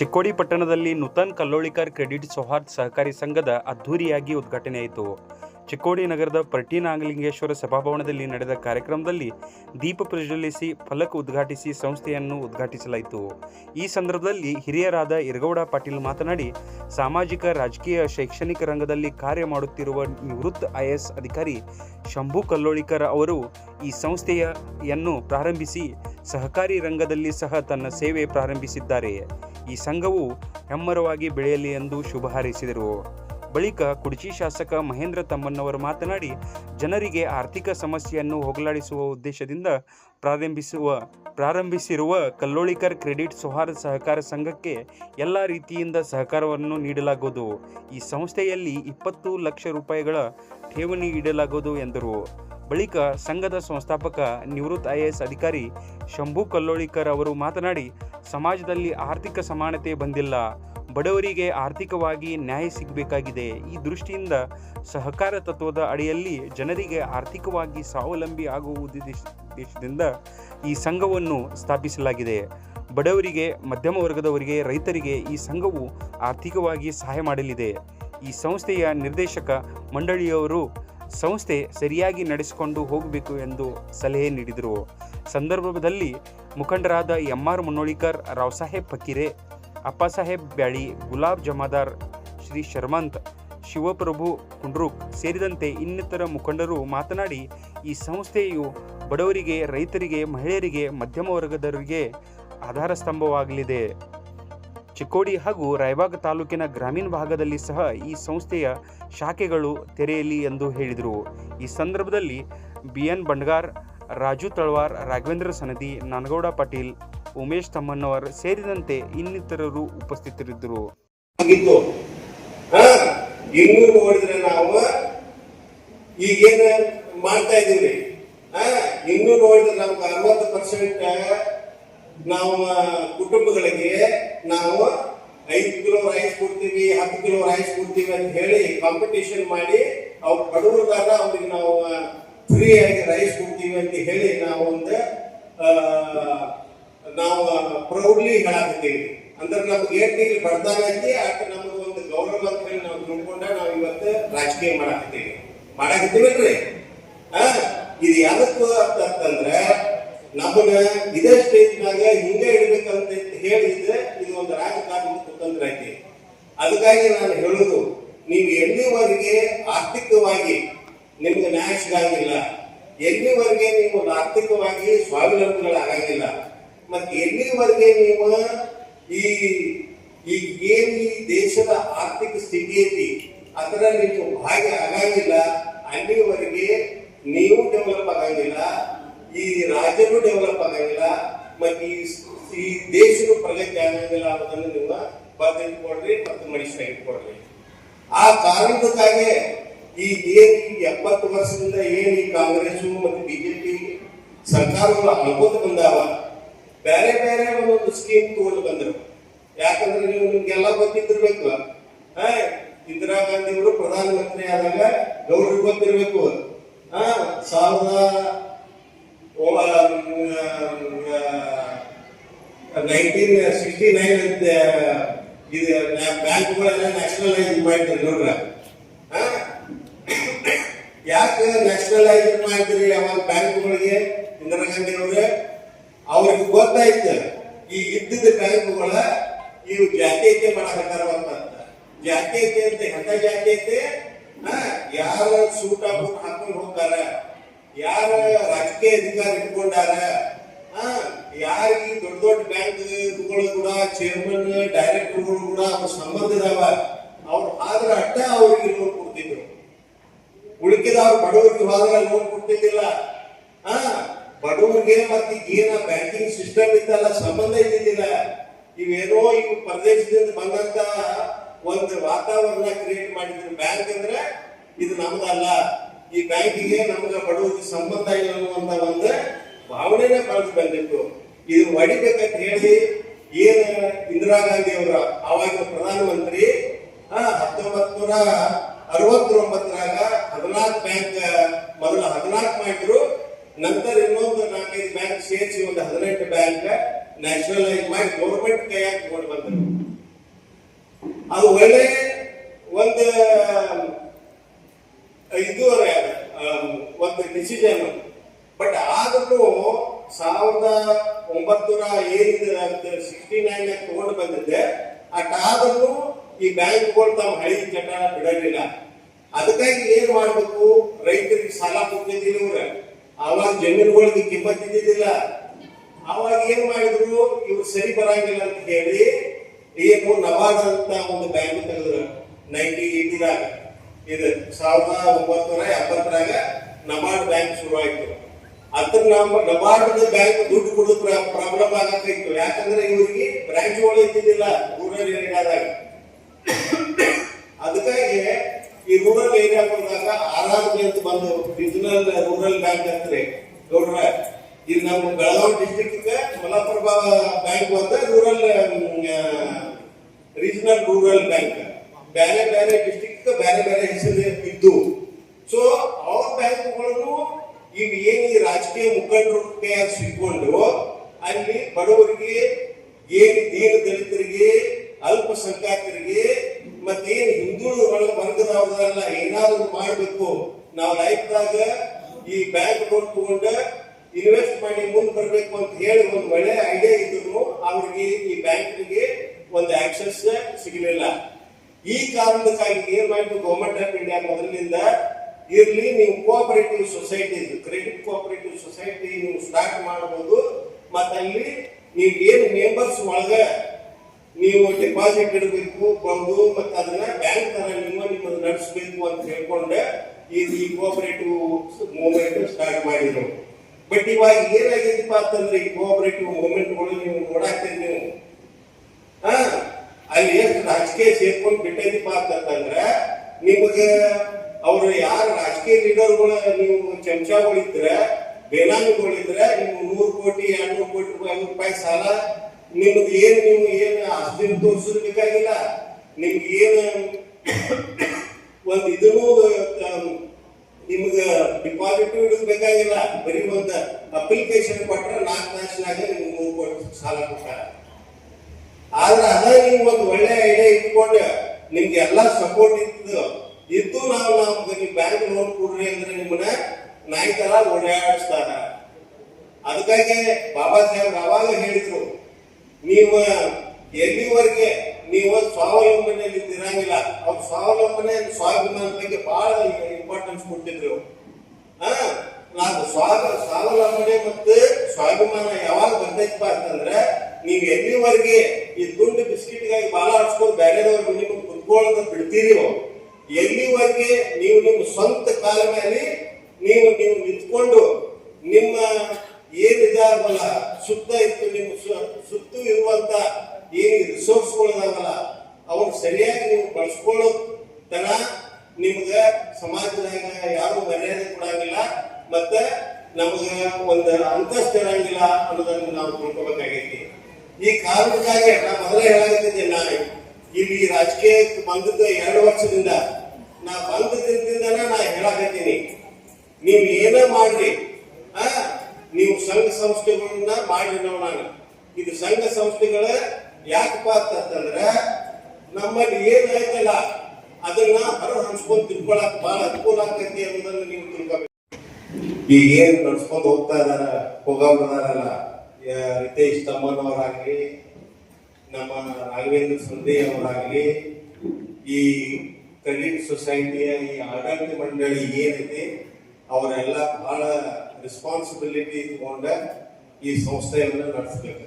ಚಿಕ್ಕೋಡಿ ಪಟ್ಟಣದಲ್ಲಿ ನೂತನ್ ಕಲ್ಲೋಳಿಕರ್ ಕ್ರೆಡಿಟ್ ಸೌಹಾರ್ದ್ ಸಹಕಾರಿ ಸಂಘದ ಅದ್ಧೂರಿಯಾಗಿ ಉದ್ಘಾಟನೆಯಾಯಿತು. ಚಿಕ್ಕೋಡಿ ನಗರದ ಪರ್ಟಿ ನಾಗಲಿಂಗೇಶ್ವರ ಸಭಾಭವನದಲ್ಲಿ ನಡೆದ ಕಾರ್ಯಕ್ರಮದಲ್ಲಿ ದೀಪ ಪ್ರಜ್ವಲಿಸಿ ಫಲಕ ಉದ್ಘಾಟಿಸಿ ಸಂಸ್ಥೆಯನ್ನು ಉದ್ಘಾಟಿಸಲಾಯಿತು. ಈ ಸಂದರ್ಭದಲ್ಲಿ ಹಿರಿಯರಾದ ಇರಗೌಡ ಪಾಟೀಲ್ ಮಾತನಾಡಿ, ಸಾಮಾಜಿಕ, ರಾಜಕೀಯ, ಶೈಕ್ಷಣಿಕ ರಂಗದಲ್ಲಿ ಕಾರ್ಯ ಮಾಡುತ್ತಿರುವ ನಿವೃತ್ತ ಐಎಎಸ್ ಅಧಿಕಾರಿ ಶಂಭು ಕಲ್ಲೋಳಿಕರ್ ಅವರು ಈ ಸಂಸ್ಥೆಯನ್ನು ಪ್ರಾರಂಭಿಸಿ, ಸಹಕಾರಿ ರಂಗದಲ್ಲಿ ಸಹ ತನ್ನ ಸೇವೆ ಪ್ರಾರಂಭಿಸಿದ್ದಾರೆ. ಈ ಸಂಘವು ಹೆಮ್ಮರವಾಗಿ ಬೆಳೆಯಲಿ ಎಂದು ಶುಭ ಹಾರೈಸಿದರು. ಬಳಿಕ ಕುಡಚಿ ಶಾಸಕ ಮಹೇಂದ್ರ ತಮ್ಮಣ್ಣವರು ಮಾತನಾಡಿ, ಜನರಿಗೆ ಆರ್ಥಿಕ ಸಮಸ್ಯೆಯನ್ನು ಹೋಗಲಾಡಿಸುವ ಉದ್ದೇಶದಿಂದ ಪ್ರಾರಂಭಿಸುವ, ಪ್ರಾರಂಭಿಸಿರುವ ಕಲ್ಲೋಳಿಕರ್ ಕ್ರೆಡಿಟ್ ಸೌಹಾರ್ದ ಸಹಕಾರ ಸಂಘಕ್ಕೆ ಎಲ್ಲ ರೀತಿಯಿಂದ ಸಹಕಾರವನ್ನು ನೀಡಲಾಗುವುದು. ಈ ಸಂಸ್ಥೆಯಲ್ಲಿ ಇಪ್ಪತ್ತು ಲಕ್ಷ ರೂಪಾಯಿಗಳ ಠೇವಣಿ ಇಡಲಾಗುವುದು ಎಂದರು. ಬಳಿಕ ಸಂಘದ ಸಂಸ್ಥಾಪಕ ನಿವೃತ್ತ ಐಎಎಸ್ ಅಧಿಕಾರಿ ಶಂಭು ಕಲ್ಲೋಳಿಕರ್ ಅವರು ಮಾತನಾಡಿ ಸಮಾಜದಲ್ಲಿ ಆರ್ಥಿಕ ಸಮಾನತೆ ಬಂದಿಲ್ಲ. ಬಡವರಿಗೆ ಆರ್ಥಿಕವಾಗಿ ನ್ಯಾಯ ಸಿಗಬೇಕಾಗಿದೆ. ಈ ದೃಷ್ಟಿಯಿಂದ ಸಹಕಾರ ತತ್ವದ ಅಡಿಯಲ್ಲಿ ಜನರಿಗೆ ಆರ್ಥಿಕವಾಗಿ ಸ್ವಾವಲಂಬಿ ಆಗುವ ಉದ್ದೇಶ- ಉದ್ದೇಶದಿಂದ ಈ ಸಂಘವನ್ನು ಸ್ಥಾಪಿಸಲಾಗಿದೆ. ಬಡವರಿಗೆ, ಮಧ್ಯಮ ವರ್ಗದವರಿಗೆ, ರೈತರಿಗೆ ಈ ಸಂಘವು ಆರ್ಥಿಕವಾಗಿ ಸಹಾಯ ಮಾಡಲಿದೆ. ಈ ಸಂಸ್ಥೆಯ ನಿರ್ದೇಶಕ ಮಂಡಳಿಯವರು ಸಂಸ್ಥೆ ಸರಿಯಾಗಿ ನಡೆಸಿಕೊಂಡು ಹೋಗಬೇಕು ಎಂದು ಸಲಹೆ ನೀಡಿದರು. ಸಂದರ್ಭದಲ್ಲಿ ಮುಖಂಡರಾದ ಎಂ ಆರ್ ಮುನ್ನೋಳಿಕರ್, ರಾವ್ಸಾಹೇಬ್ ಫಕೀರೆ, ಅಪ್ಪಸಾಹೇಬ್ ಬ್ಯಾಳಿ, ಗುಲಾಬ್ ಜಮಾದಾರ್, ಶ್ರೀ ಶರ್ಮಂತ್, ಶಿವಪ್ರಭು ಕುಂಡ್ರುಕ್ ಸೇರಿದಂತೆ ಇನ್ನಿತರ ಮುಖಂಡರು ಮಾತನಾಡಿ, ಈ ಸಂಸ್ಥೆಯು ಬಡವರಿಗೆ, ರೈತರಿಗೆ, ಮಹಿಳೆಯರಿಗೆ, ಮಧ್ಯಮ ವರ್ಗದವರಿಗೆ ಆಧಾರ ಸ್ತಂಭವಾಗಲಿದೆ. ಚಿಕ್ಕೋಡಿ ಹಾಗೂ ರಾಯಬಾಗ ತಾಲೂಕಿನ ಗ್ರಾಮೀಣ ಭಾಗದಲ್ಲಿ ಸಹ ಈ ಸಂಸ್ಥೆಯ ಶಾಖೆಗಳು ತೆರೆಯಲಿ ಎಂದು ಹೇಳಿದರು. ಈ ಸಂದರ್ಭದಲ್ಲಿ ಬಿ ಎನ್ ಬಂಡ್ಗಾರ್ ರಾಜು ತಳ್ವಾರ್, ರಾಘವೇಂದ್ರ ಸನದಿ, ನಾನಗೌಡ ಪಾಟೀಲ್, ಉಮೇಶ್ ತಮ್ಮಣ್ಣವರ್ ಸೇರಿದಂತೆ ಇನ್ನಿತರರು ಉಪಸ್ಥಿತರಿದ್ದರು. ನಾವು ಈಗೇನ ಮಾಡ್ತಾ ಇದೀವಿ ಹಾ ಇನ್ನೂ ನೋಡಿದ್ರೆ ನಮ್ಗೆ ಅರವತ್ತು ಪರ್ಸೆಂಟ್ ನಾವು, ಕುಟುಂಬಗಳಿಗೆ ನಾವು ಐದು ಕಿಲೋ ರೈಸ್ ಕೊಡ್ತೀವಿ, ಹತ್ತು ಕಿಲೋ ರೈಸ್ ಕೊಡ್ತೀವಿ ಅಂತ ಹೇಳಿ ಕಾಂಪಿಟೇಷನ್ ಮಾಡಿ, ಅವ್ರು ಬಡವರಿಗಾದ ಅವ್ರಿಗೆ ನಾವು ಫ್ರೀ ಆಗಿ ರೈಸ್ ಕೊಡ್ತೀವಿ ಅಂತ ಹೇಳಿ ನಾವು ಒಂದು ನಾವು ಪ್ರೌಡ್ಲಿ ಹೇಳಾಕತ್ತೀವಿ. ಅಂದ್ರೆ ನಮ್ಗೆ ಏಟ್ ಇಲ್ಲಿ ಬರ್ದಾಗ ಅಟ್ ನಮ್ಗೆ ಒಂದು ಗೌರವ ಅಂತ ಹೇಳಿ ನಾವು ತಿಳ್ಕೊಂಡ ನಾವು ಇವತ್ತು ರಾಜಕೀಯ ಮಾಡಾಕತ್ತೀವಿ. ಮಾಡಾಕತ್ತೀವಲ್ರಿ ಹಾ ಇದು ಯಾವತ್ತು ಅಂತಂದ್ರೆ ನಮ್ಮನ್ನ ಇದೇ ಸ್ಟೇಜ್ನಾಗ ಹಿಂಗೆ ಇಡ್ಬೇಕಂತ ಹೇಳಿದ್ರೆ ಇದು ಒಂದು ರಾಜಕಾರಣದ ಕುತಂತ್ರ ಐತಿ. ಅದಕ್ಕಾಗಿ ನಾನು ಹೇಳುದು, ನೀವು ಎಲ್ಲಿವರೆಗೆ ಆರ್ಥಿಕವಾಗಿ ನಿಮ್ಗೆ ನ್ಯಾಯ ಎಲ್ಲಿವರೆಗೆ ನೀವು ಆರ್ಥಿಕವಾಗಿ ಸ್ವಾವಲಂಬಿಗಳಾಗಂಗಿಲ್ಲ ಮತ್ತೆ ಎಲ್ಲಿವರೆಗೆ ನೀವು ಈ ಈ ಏನ್ ಈ ದೇಶದ ಆರ್ಥಿಕ ಸ್ಥಿತಿ ಐತಿ ಅದರಲ್ಲಿ ನೀವು ಭಾಗಿ ಆಗಂಗಿಲ್ಲ, ಅಲ್ಲಿವರೆಗೆ ನೀವು ಡೆವಲಪ್ ಆಗಂಗಿಲ್ಲ, ಈ ರಾಜ್ಯನೂ ಡೆವಲಪ್ ಆಗಂಗಿಲ್ಲ, ಮತ್ತೆ ಈ ಈ ದೇಶದ ಪ್ರಗತಿ ಆಗಂಗಿಲ್ಲ ಅನ್ನೋದನ್ನು ನೀವು ಬರೆದಿಟ್ಕೊಡ್ರಿ ಮತ್ತು ಮನುಷ್ಯ ಇಟ್ಕೊಡ್ರಿ ಆ ಕಾರಣಕ್ಕಾಗಿ ಈ ಏನ್ ಎಪ್ಪತ್ತು ವರ್ಷದಿಂದ ಏನ್ ಈ ಕಾಂಗ್ರೆಸ್ ಮತ್ತು ಬಿಜೆಪಿ ಸರ್ಕಾರಗಳು ಅಳ್ಕೋತ ಬಂದಾವ ಬೇರೆ ಬೇರೆ ಒಂದೊಂದು ಸ್ಕೀಮ್ ತಗೊಂಡು ಬಂದರು. ಯಾಕಂದ್ರೆ ನೀವು ನಿಮ್ಗೆಲ್ಲ ಗೊತ್ತಿದ್ದಿರ್ಬೇಕು. ಹಾ, ಇಂದಿರಾ ಗಾಂಧಿ ಅವರು ಪ್ರಧಾನಮಂತ್ರಿ ಆದಾಗ ಗೌರವ ಗೊತ್ತಿರ್ಬೇಕು. ಹಾ ಸಾವಿರದ ನೈನ್ಟೀನ್ ಸಿಕ್ಸ್ಟಿ ನೈನ್ ಅಂತ ಇದು, ಬ್ಯಾಂಕ್ಗಳೆಲ್ಲ ನ್ಯಾಷನಲೈಸ್ ಮಾಡಿದ್ರು ನೋಡ್ರ? ಯಾಕೆ ನ್ಯಾಷನಲೈಸ್ ಮಾಡಿದ್ರಿ ಅವಾಗ ಬ್ಯಾಂಕ್ಗಳಿಗೆ ಇಂದಿರಾ ಗಾಂಧಿ ಅವ್ರೆ ಅವ್ರಿಗೆ ಗೊತ್ತಾಯ್ತು ಈ ಇದ್ದಿದ್ದ ಬ್ಯಾಂಕ್ಗಳ ಇವು ಜಾತ್ಯತೆ ಮಾಡಕತ್ತಾರ ಅಂತ ಜಾತೀಯತೆ ಅಂತ ಎಂತ ಜಾತ್ಯತೆ ಯಾರ ಸೂಟ್ ಬೂಟ್ ಹಾಕೊಂಡು ಹೋಗ್ತಾರ? ಯಾರ ರಾಜಕೀಯ ಅಧಿಕಾರ ಇಟ್ಕೊಂಡಾರ? ಆ, ಯಾರಿಗೆ ದೊಡ್ಡ ದೊಡ್ಡ ಬ್ಯಾಂಕ್ಗಳು ಕೂಡ ಚೇರ್ಮನ್ ಡೈರೆಕ್ಟರ್ಗಳು ಕೂಡ ಅವ್ರ ಸಂಬಂಧ ಇದಾವ ಅವ್ರು ಆದ್ರೆ ಅಡ್ಡ ಅವ್ರಿಗೆ ಕೊಡ್ತಿದ್ರು. ಉಳಿಕಿದವ್ರು ಬಡವರಿಗೆ ಹೋದ್ರೆ ಲೋನ್ ಕೊಟ್ಟಿದ್ದಿಲ್ಲ ಆ, ಬಡವರಿಗೆ ಮತ್ತೆ ಏನ ಬ್ಯಾಂಕಿಂಗ್ ಸಿಸ್ಟಮ್ ಇತ್ತಲ್ಲ ಸಂಬಂಧ ಇದ್ದಿದ್ದಿಲ್ಲ. ಇವೇನೋ ಇವು ಪ್ರದೇಶದಿಂದ ಬಂದಂತ ಒಂದು ವಾತಾವರಣ ಕ್ರಿಯೇಟ್ ಮಾಡಿದ್ರು ಬ್ಯಾಂಕ್ ಅಂದ್ರೆ ಇದು ನಮ್ದಲ್ಲ. ಈ ಬ್ಯಾಂಕಿಗೆ ನಮ್ಗೆ ಬಡವರಿಗೆ ಸಂಬಂಧ ಇಲ್ಲ ಅನ್ನುವಂತ ಒಂದು ಭಾವನೆನೇ ಬಳಸಿ ಬಂದಿತ್ತು. ಇದು ಹೊಡಿಬೇಕಂತ ಹೇಳಿ ಏನು ಇಂದಿರಾ ಗಾಂಧಿ ಅವರ ಆವಾಗ ಪ್ರಧಾನಮಂತ್ರಿ ಹತ್ತೊಂಬತ್ ನೂರ ಅರವತ್ತೊಂಬತ್ತರಾಗ ಹದಿನಾಲ್ಕು ಬ್ಯಾಂಕ್ ಮೊದಲ ಹದಿನಾಲ್ಕು ಮಾಡಿದ್ರು ನಂತರ ಇನ್ನೊಂದು ನಾಲ್ಕೈದು ಬ್ಯಾಂಕ್ ಸೇರಿಸಿ ಒಂದು ಹದಿನೆಂಟು ಬ್ಯಾಂಕ್ ನ್ಯಾಷನಲೈಸ್ ಮಾಡಿ ಗೌರ್ಮೆಂಟ್ ಕೈಯಾಗಿ ತಗೊಂಡು ಬಂದರು. ಅದು ಒಳ್ಳೆ ಒಂದು ಇದುವರೆ ಒಂದು ಡಿಸಿಷನ್ ಬಟ್ ಆದರೂ ಸಾವಿರದ ಒಂಬತ್ತುನೂರ ಏನಿದೆ ಸಿಕ್ಸ್ಟಿ ನೈನ್ ತಗೊಂಡು ಬಂದಿದ್ದೆ. ಅಷ್ಟಾದ್ರೂ ಈ ಬ್ಯಾಂಕ್ಗಳು ತಮ್ಮ ಹಳಿ ಚಟ ಬಿಡಲಿಲ್ಲ. ಅದಕ್ಕಾಗಿ ಏನ್ ಮಾಡ್ಬೇಕು? ರೈತರಿಗೆ ಸಾಲ ಕೊಟ್ಟಿದ್ದೀನಿ ಇವ್ರ. ಆವಾಗ ಜಮೀನುಗಳಿಗೆ ಕಿಮ್ಮತ್ ಇದ್ದಿದ್ದಿಲ್ಲ ಅವಾಗ ಏನ್ ಮಾಡಿದ್ರು? ಇವ್ರು ಸರಿ ಬರಂಗಿಲ್ಲ ಅಂತ ಹೇಳಿ ಏನು ನವಾಜ್ ಅಂತ ಒಂದು ಬ್ಯಾಂಕ್ ತೆಗೆದ್ರು. ನೈನ್ಟಿ ಏಟಿದಾಗ ಇದು ಸಾವಿರದ ಒಂಬತ್ತುನೂರ ಎಪ್ಪತ್ತರಾಗ ನಬಾರ್ಡ್ ಬ್ಯಾಂಕ್ ಶುರು ಆಯ್ತು ಅದ್ರ ನಮ್ಮ ನಬಾರ್ಡ್ ಬ್ಯಾಂಕ್ ದುಡ್ಡು ಕೊಡೋದ್ರ ಪ್ರಾಬ್ಲಮ್ ಆಗತ್ತಿತ್ತು ಯಾಕಂದ್ರೆ ಇವರಿಗೆ ಬ್ರಾಂಚ್ಗಳು ಇದ್ದಿದ್ದಿಲ್ಲ. ರೂರಲ್ ಏರಿಯಾದಾಗ ಅದಕ್ಕಾಗಿ ಈ ರೂರಲ್ ಏರಿಯಾಗಳದಾಗ ಆರ್ ಆರ್ ಬಿ ಅಂತ ಬಂದು ರೀಜನಲ್ ರೂರಲ್ ಬ್ಯಾಂಕ್ ಅಂತಾರೆ. ಗೌಡ್ರ ಇದು ನಮ್ಮ ಬೆಳಗಾವಿ ಡಿಸ್ಟಿಕ್ ಮಲಪ್ರಭಾ ಬ್ಯಾಂಕ್ ಅಂತ ರೂರಲ್ ರೀಜನಲ್ ರೂರಲ್ ಬ್ಯಾಂಕ್ ಬೇರೆ ಬೇರೆ ಡಿಸ್ಟಿಕ್ ಬೇರೆ ಬೇರೆ ಹೆಸರು ಇದ್ದು. ಸೊ ಅವ್ರ ಬ್ಯಾಂಕ್ಗಳನ್ನು ಈಗ ಏನು ಈ ರಾಜಕೀಯ ಮುಖಂಡರು ಸಿಕ್ಕೊಂಡು ಅಲ್ಲಿ ಬಡವರಿಗೆ, ಏನು ದೀನ ದಲಿತರಿಗೆ, ಅಲ್ಪಸಂಖ್ಯಾತರಿಗೆ ಮತ್ತೇನು ಹಿಂದುಳಿದ ಅಲ್ಲ ಏನಾದ್ರು ಮಾಡಬೇಕು. ನಾವು ಲೈಫ್ದಾಗ ಈ ಬ್ಯಾಂಕ್ ಲೋನ್ ತಗೊಂಡ ಇನ್ವೆಸ್ಟ್ ಮಾಡಿ ಮುಂದೆ ಬರಬೇಕು ಅಂತ ಹೇಳಿ ಒಂದು ಒಳ್ಳೆ ಐಡಿಯಾ ಇದ್ರು ಅವ್ರಿಗೆ ಈ ಬ್ಯಾಂಕ್ಗೆ ಒಂದು ಆಕ್ಸೆಸ್ ಸಿಗಲಿಲ್ಲ. ಈ ಕಾರಣಕ್ಕಾಗಿ ಏನ್ ಮಾಡಿದ್ರು ಗೌರ್ಮೆಂಟ್ ಆಫ್ ಇಂಡಿಯಾ ಮೊದಲಿನಿಂದ ಇರ್ಲಿ, ನೀವು cooperative society credit cooperative society ನೀವು ಸ್ಟಾರ್ಟ್ ಮಾಡಬಹುದು ಮತ್ತಲ್ಲಿ ನೀವು ಏನು ಮೆಂಬರ್ಸ್ ಒಳಗ ನೀವು ಡೆಪಾಸಿಟ್ ಇಡಬೇಕು, ಬಂದು, ಮತ್ತೆ ಅದನ್ನ ಬ್ಯಾಂಕ್ ತರ ನಿಮ್ಮ ನಿಮ್ಮದು ನಡೆಸಬೇಕು ಅಂತ ಹೇಳ್ಕೊಂಡೆ, ಈ ಕೋಆಪರೇಟಿವ್ ಮೂವ್ಮೆಂಟ್ ಸ್ಟಾರ್ಟ್ ಮಾಡಿದ್ರು. ಬಟ್ ಇವಾಗ ಏನಾಗಿದೆಪ್ಪ ಅಂತಂದ್ರೆ ಈ ಕೋಆಪರೇಟಿವ್ ಮೂವ್ಮೆಂಟ್ಗಳು ನೀವು ನೋಡಾಕ್ತೀರಿ ನೀವು. ಅಲ್ಲಿ ಎಷ್ಟು ರಾಜಕೀಯ ಸೇರ್ಕೊಂಡು ಬಿಟ್ಟೈತಿಪ್ಪ ಅಂತಂದ್ರೆ, ನಿಮಗೆ ಅವರು ಯಾರು ರಾಜಕೀಯ ಲೀಡರ್ಗಳ ನೀವು ಚಮಚಾಗಳಿದ್ರೆ, ಬೇನಾಮಿಗಳಿದ್ರೆ, ನೀವು ನೂರು ಕೋಟಿ ಎರಡ್ನೂರು ಕೋಟಿ ರೂಪಾಯಿ ರೂಪಾಯಿ ಸಾಲ ನಿಮ್ದು ಏನು ನೀವು ಏನು ಅಸ್ತಿನ ತೋರಿಸಬೇಕಾಗಿಲ್ಲ ನಿಮ್ಗೆ ಏನು ಒಂದು ಇದನ್ನು ನಿಮ್ಗೆ ಡಿಪಾಸಿಟ್ ಬೇಕಾಗಿಲ್ಲ. ಬರೀ ಒಂದು ಅಪ್ಲಿಕೇಶನ್ ಕೊಟ್ಟರೆ ನಾಲ್ಕು ತಾಸಿನಾಗ ನಿಮ್ಗೆ ಕೊಟ್ಟು ಕೋಟಿ ಸಾಲ ಕೊಡ್ತಾರೆ. ಆದ್ರೆ ಅದ ನಿಮ್ಗೆ ಒಂದು ಒಳ್ಳೆ ಐಡಿಯಾ ಇಟ್ಕೊಂಡು ನಿಮ್ಗೆ ಎಲ್ಲ ಸಪೋರ್ಟ್ ಇತ್ತು. ಇದ್ದು ನಾವು ನಮ್ಗೆ ನಿಮ್ ಬ್ಯಾಂಕ್ ಲೋನ್ ಕೊಡ್ರಿ ಅಂದ್ರೆ ನಿಮ್ಮನ್ನ ನಾಯಿ ತರ ಓಡಾಡಿಸ್ತಾರ. ಅದಕ್ಕಾಗಿ ಬಾಬಾ ಸಾಹೇಬ್ ಅವಾಗ ಹೇಳಿದ್ರು ನೀವು ಎಲ್ಲಿವರೆಗೆ ನೀವು ಸ್ವಾವಲಂಬನೆಯಲ್ಲಿ ಇರಂಗಿಲ್ಲ ಅವ್ರು ಸ್ವಾವಲಂಬನೆ ಸ್ವಾಭಿಮಾನದ ಬಗ್ಗೆ ಬಹಳ ಇಂಪಾರ್ಟೆನ್ಸ್ ಕೊಟ್ಟಿದ್ರು ಹಾ? ನಾವು ಸ್ವಾಗ, ಸ್ವಾವಲಂಬನೆ ಮತ್ತು ಸ್ವಾಭಿಮಾನ ಯಾವಾಗ ಬರ್ತೈತಪ್ಪ ಅಂತಂದ್ರೆ, ನೀವು ಎಲ್ಲಿವರೆಗೆ ಈ ದುಂಡು ಬಿಸ್ಕಿಟ್ಗಾಗಿ ಬಾಲ ಆಡ್ಸ್ಕೊಂಡು ಬೇರೆದವ್ರಿಗೆ ನಿಮಗೆ ಕುತ್ಕೊಳ್ಳೋದು ಬಿಡ್ತೀರಿಯೋ ಎಲ್ಲಿವರೆಗೆ ನೀವು ನಿಮ್ಮ ಸ್ವಂತ ಕಾಲ ಮೇಲೆ ನೀವು ನೀವು ನಿಂತ್ಕೊಂಡು ನಿಮ್ಮ ಏನಿದಾವಲ್ಲ ಸುತ್ತ ಇತ್ತು ನಿಮ್ಮ ಸು- ಸುತ್ತು ಇರುವಂತ ಏನು ರಿಸೋರ್ಸ್ಗಳಿದಾವಲ್ಲ ಅವ್ರು ಸರಿಯಾಗಿ ನೀವು ಬಳಸ್ಕೊಳ್ಳೋ ತನ ನಿಮ್ಗ ಸಮಾಜದಾಗ ಯಾರು ಮರ್ಯಾದೆ ಕೊಡಂಗಿಲ್ಲ ಮತ್ತೆ ನಮಗ ಒಂದು ಅಂತಸ್ತ ಇರಂಗಿಲ್ಲ ಅನ್ನೋದನ್ನ ನಾವು ತಿಳ್ಕೊಬೇಕಾಗೈತಿ. ಈ ಕಾರಣಕ್ಕಾಗಿ ನಾ ಮೊದಲೇ ಹೇಳಾಗತ್ತಿದ್ದೆ ನಾನು, ಇಲ್ಲಿ ರಾಜಕೀಯಕ್ಕೆ ಬಂದದ್ದು ಎರಡು ವರ್ಷದಿಂದ, ನಾ ಬಂದದ್ರಿಂದನ ನಾ ಹೇಳಾಕತ್ತೀನಿ. ನೀವು ಏನೇ ಮಾಡ್ರಿ, ಆ? ನೀವು ಸಂಘ ಸಂಸ್ಥೆಗಳನ್ನ ಮಾಡಿ ನಾನು ಇದು ಸಂಘ ಸಂಸ್ಥೆಗಳ ಯಾಕಪ್ಪ ಅಂತಂದ್ರೆ ನಮ್ಮಲ್ಲಿ ಏನ್ ಐತಲ್ಲ ಅದನ್ನ ಹೊರ ಹಂಚ್ಕೊಂಡ್ ತಿಳ್ಕೊಳಕ್ ಬಹಳ ಅನುಕೂಲ ಆಗ್ತೈತಿ ಅನ್ನೋದನ್ನ ನೀವು ತಿಳ್ಕೊಬೇಕು. ಈಗ ಏನ್ ನಡ್ಸ್ಕೊಂಡ್ ಹೋಗ್ತಾ ಇದಾರ ಹೋಗೋದಾರಲ್ಲ ರಿತೇಶ್ ತಮ್ಮನವರಾಗ್ಲಿ, ನಮ್ಮ ರಾಘವೇಂದ್ರ ಸಂಧಿ ಅವರಾಗ್ಲಿ, ಈ ಕ್ರೆಡಿಟ್ ಸೊಸೈಟಿಯ ಈ ಆಡಳಿತ ಮಂಡಳಿ ಏನಿದೆ ಅವರೆಲ್ಲ ಬಹಳ ರೆಸ್ಪಾನ್ಸಿಬಿಲಿಟಿ ತಗೊಂಡ ಈ ಸಂಸ್ಥೆಯನ್ನು ನಡೆಸಬೇಕು.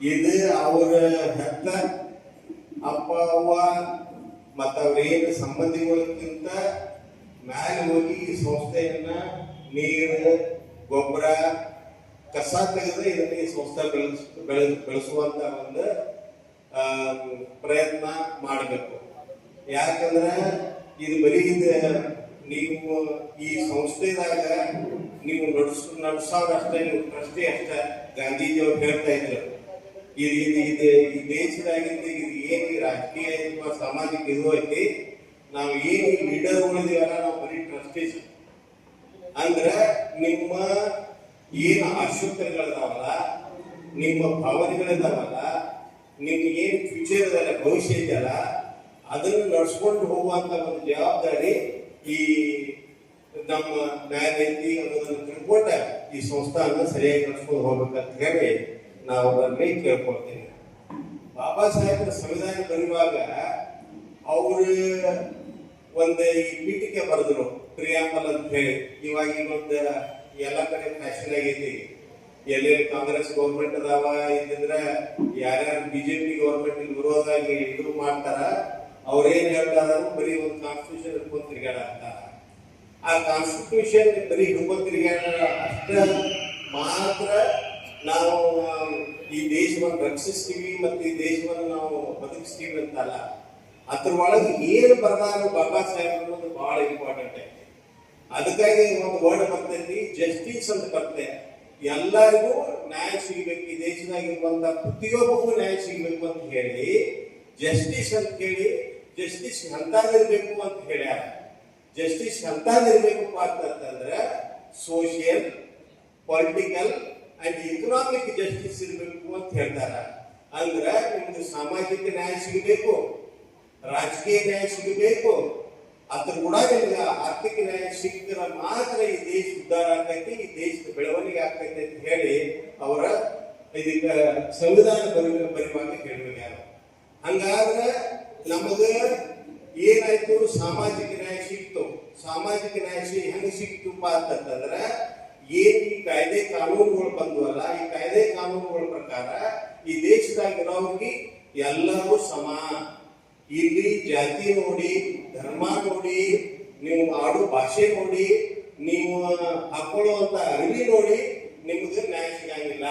ಇದು ಅವರ ಹೆತ್ತ, ಅಪ್ಪ, ಅವ್ವ, ಮತ್ತು ಅವ್ರೇನು ಸಂಬಂಧಿಗಳಿಗಿಂತ ಮ್ಯಾಲೆ ಹೋಗಿ ಈ ಸಂಸ್ಥೆಯನ್ನ ನೀರು, ಗೊಬ್ಬರ, ಕಸ ತೆಗೆದ್ರೆ ಇದನ್ನ ಈ ಸಂಸ್ಥೆ ಬೆಳೆಸ್ ಬೆಳೆ ಬೆಳೆಸುವಂತ ಒಂದು ಪ್ರಯತ್ನ ಮಾಡಬೇಕು. ಯಾಕಂದ್ರೆ ಇದು ಬರೀ ನೀವು ಈ ಸಂಸ್ಥೆದಾಗ ನೀವು ನಡ್ಸ್ ಅಷ್ಟೇ ನೀವು ಪ್ರಶ್ನೆ ಅಷ್ಟೇ ಗಾಂಧೀಜಿ ಅವ್ರು ಹೇಳ್ತಾ ಇದ್ರು. ಇದು ಇದು ಇದು, ಈ ದೇಶದಾಗಿಂದ ಇದು ಏನು ರಾಜಕೀಯ ಅಥವಾ ಸಾಮಾಜಿಕ ಇದು ಐತಿ, ನಾವು ಏನು ಲೀಡರ್ ಉಳಿದೀವಲ್ಲ ನಾವು ಬರೀ ಟ್ರಸ್ಟೀಸ್ ಅಂದ್ರೆ ನಿಮ್ಮ ಏನು ಆಶುಪತ್ರಿಗಳಿದಾವಲ್ಲ ನಿಮ್ಮ ಭಾವನೆಗಳಿದಾವಲ್ಲ, ನಿಮ್ಗೆ ಏನು ಫ್ಯೂಚರ್ ಇದೆಯಲ್ಲ ಭವಿಷ್ಯ ಇದೆಯಲ್ಲ, ಅದನ್ನು ನಡ್ಸ್ಕೊಂಡು ಹೋಗುವಂತ ಒಂದು ಜವಾಬ್ದಾರಿ ಈ ನಮ್ಮ ನ್ಯಾಯನೀತಿ ಅನ್ನೋದನ್ನು ತಿಳ್ಕೊಂಡ ಈ ಸಂಸ್ಥಾನ ಸರಿಯಾಗಿ ನಡ್ಸ್ಕೊಂಡು ಹೋಗ್ಬೇಕಂತ ಹೇಳಿ ನಾವು ಅದರಲ್ಲಿ ಕೇಳ್ಕೊಳ್ತೇನೆ. ಬಾಬಾ ಸಾಹೇಬರ ಸಂವಿಧಾನ ಬರೆಯುವಾಗ ಅವರು ಒಂದು ಈ ಪೀಠಿಕೆ ಬರೆದ್ರು ಪ್ರಿಯಾಂಬಲ್ ಅಂತ ಹೇಳಿ. ಇವಾಗ ಇನ್ನೊಂದು ಎಲ್ಲ ಕಡೆ ಫ್ಯಾಷನ್ ಆಗೈತಿ. ಎಲ್ಲೆಲ್ಲಿ ಕಾಂಗ್ರೆಸ್ ಗೌರ್ಮೆಂಟ್ ಅದಾವ ಇಲ್ಲಿಂದ್ರ ಯಾರ್ಯಾರು ಬಿಜೆಪಿ ಗೌರ್ಮೆಂಟ್ ವಿರೋಧವಾಗಿ ಇದು ಮಾಡ್ತಾರ. ಅವ್ರೇನ್ ಹೇಳ್ತಾರ ಬರೀ ಒಂದು ಕಾನ್ಸ್ಟಿಟ್ಯೂಷನ್ ಹಿಡ್ಕೊಂಡ್ ಅಂತ. ಆ ಕಾನ್ಸ್ಟಿಟ್ಯೂಷನ್ ಬರೀ ಹಿಡ್ಕೊಂಡ್ ತಿರ್ಗಾಡ ಅಷ್ಟೇ ಮಾತ್ರ ನಾವು, ಈ ದೇಶವನ್ನು ರಕ್ಷಿಸ್ತೀವಿ ಮತ್ತು ಈ ದೇಶವನ್ನು ನಾವು ಬದುಕಿಸ್ತೀವಿ ಅಂತಲ್ಲ. ಅದ್ರೊಳಗೆ ಏನು ಬರ್ದಾರ ಬಾಬಾ ಸಾಹೇಬ್ ಅನ್ನೋದು ಬಹಳ ಇಂಪಾರ್ಟೆಂಟ್ ಐತಿ ಅದಕ್ಕಾಗಿ ಒಂದು ವರ್ಡ್ ಬರ್ತೈತಿ ಜಸ್ಟಿಸ್ ಅಂತ ಬರ್ತದೆ ಎಲ್ಲರಿಗೂ ನ್ಯಾಯ ಸಿಗಬೇಕು, ಈ ದೇಶದಾಗಿರುವಂತ ಪ್ರತಿಯೊಬ್ಬಕ್ಕೂ ನ್ಯಾಯ ಸಿಗಬೇಕು ಅಂತ ಹೇಳಿ ಜಸ್ಟಿಸ್ ಅಂತ ಹೇಳಿ ಜಸ್ಟಿಸ್ ಅಂತದಿರ್ಬೇಕು ಅಂತ ಹೇಳ್ಯಾರ. ಜಸ್ಟಿಸ್ ಅಂತದಿರ್ಬೇಕು ಅಂತಂದ್ರೆ social, political and economic justice ಇರಬೇಕು ಅಂತ ಹೇಳ್ತಾರ. ಅಂದ್ರೆ ನಿಮ್ದು ಸಾಮಾಜಿಕ ನ್ಯಾಯ ಸಿಗಬೇಕು, ರಾಜಕೀಯ ನ್ಯಾಯ ಸಿಗಬೇಕು, ಅದ್ರ ಕೂಡ ನಿಮ್ಗೆ ಆರ್ಥಿಕ ನ್ಯಾಯ ಸಿಕ್ಕಿದ್ರೆ ಮಾತ್ರ ಈ ದೇಶ ಉದ್ಧಾರ ಆಗ್ತೈತಿ, ಈ ದೇಶದ ಬೆಳವಣಿಗೆ ಆಗ್ತೈತಿ ಅಂತ ಹೇಳಿ ಅವರ ಇದಕ್ಕ ಸಂವಿಧಾನ ಬರಿ ಬರೆಯುವಾಗ ಹೇಳ್ಬೇಕು ಹಂಗಾದ್ರೆ ನಮಗ ಏನಾಯ್ತು? ಸಾಮಾಜಿಕ ನ್ಯಾಯ ಸಿಕ್ತು. ಸಾಮಾಜಿಕ ನ್ಯಾಯ ಹೆಂಗ್ ಸಿಕ್ತುಪ್ಪ ಅಂತಂದ್ರ ಏನ್ ಈ ಕಾಯ್ದೆ ಕಾನೂನುಗಳು ಬಂದ್ವಲ್ಲ, ಈ ಕಾಯ್ದೆ ಕಾನೂನುಗಳ ಪ್ರಕಾರ ಈ ದೇಶದಾಗಿರೋರಿಗೆ ಎಲ್ಲರೂ ಸಮ. ಇಲ್ಲಿ ಜಾತಿ ನೋಡಿ, ಧರ್ಮ ನೋಡಿ, ನೀವು ಆಡು ಭಾಷೆ ನೋಡಿ, ನೀವು ಹಾಕೊಳ್ಳುವಂತ ಅರಿವಿ ನೋಡಿ ನಿಮ್ಗೆ ನ್ಯಾಯ ಸಿಗಂಗಿಲ್ಲ.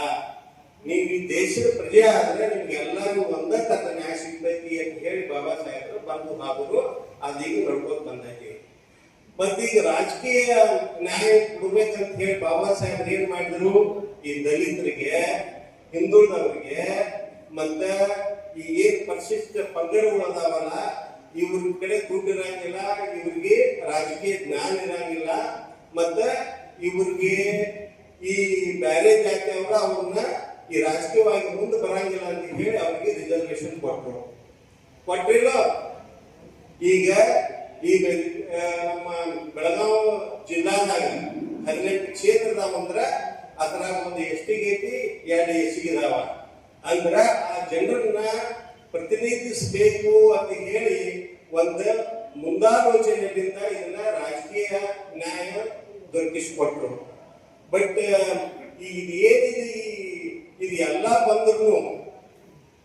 ನೀವು ಈ ದೇಶದ ಪ್ರಜೆ ಆದ್ರೆ ನಿಮ್ಗೆಲ್ಲರಿಗೂ ಒಂದ ತಕ್ಕ ನ್ಯಾಯ ಸಿಗ್ತೈತಿ ಅಂತ ಹೇಳಿ ಬಾಬಾ ಸಾಹೇಬರು ಬಂದು ಹಾದರು ಅದೀಗ ನಡ್ಕೊಂಡ್ ಬಂದೈತಿ ಮತ್ತೀಗ ರಾಜಕೀಯ ನ್ಯಾಯ ಕೊಡ್ಬೇಕಂತ ಹೇಳಿ ಬಾಬಾ ಸಾಹೇಬ್ರು ಏನ್ ಮಾಡಿದ್ರು? ಈ ದಲಿತರಿಗೆ, ಹಿಂದುಳಿದವರಿಗೆ, ಮತ್ತ ಈ ಏನ್ ಪರಿಶಿಷ್ಟ ಪಂಗಡಗಳು ಅದಾವಲ್ಲ, ಇವ್ರ ಕಡೆ ದುಡ್ಡು ಇರಂಗಿಲ್ಲ, ಇವ್ರಿಗೆ ರಾಜಕೀಯ ಜ್ಞಾನ ಇರಂಗಿಲ್ಲ, ಮತ್ತ ಇವ್ರಿಗೆ ಈ ಬ್ಯಾರೆ ಜಾತಿಯವರು ಅವ್ರನ್ನ ಈ ರಾಜಕೀಯವಾಗಿ ಮುಂದೆ ಬರಂಗಿಲ್ಲ ಅಂತ ಹೇಳಿ ಅವರಿಗೆ ರಿಸರ್ವೇಶನ್ ಕೊಟ್ಟರು ಕೊಟ್ಟಿಲ್ಲ. ಈಗ ಈಗ ನಮ್ಮ ಬೆಳಗಾವಿ ಜಿಲ್ಲಾದಾಗ ಹದಿನೆಂಟು ಕ್ಷೇತ್ರದಾವ ಅಂದ್ರ ಅದ್ರಾಗ ಒಂದು ಎಷ್ಟಿಗೆ ಐತಿ ಎರಡು ಎಸಿಗಿದಾವ ಅಂದ್ರ ಆ ಜನರನ್ನ ಪ್ರತಿನಿಧಿಸಬೇಕು ಅಂತ ಹೇಳಿ ಒಂದು ಮುಂದಾಲೋಚನೆಯಿಂದ ಇದನ್ನ ರಾಜಕೀಯ ನ್ಯಾಯ ದೊರಕಿಸಿಕೊಟ್ರು. ಬಟ್ ಈಗ ಏನಿದೆ ಈ- ಇದು ಎಲ್ಲ ಬಂದ್ರು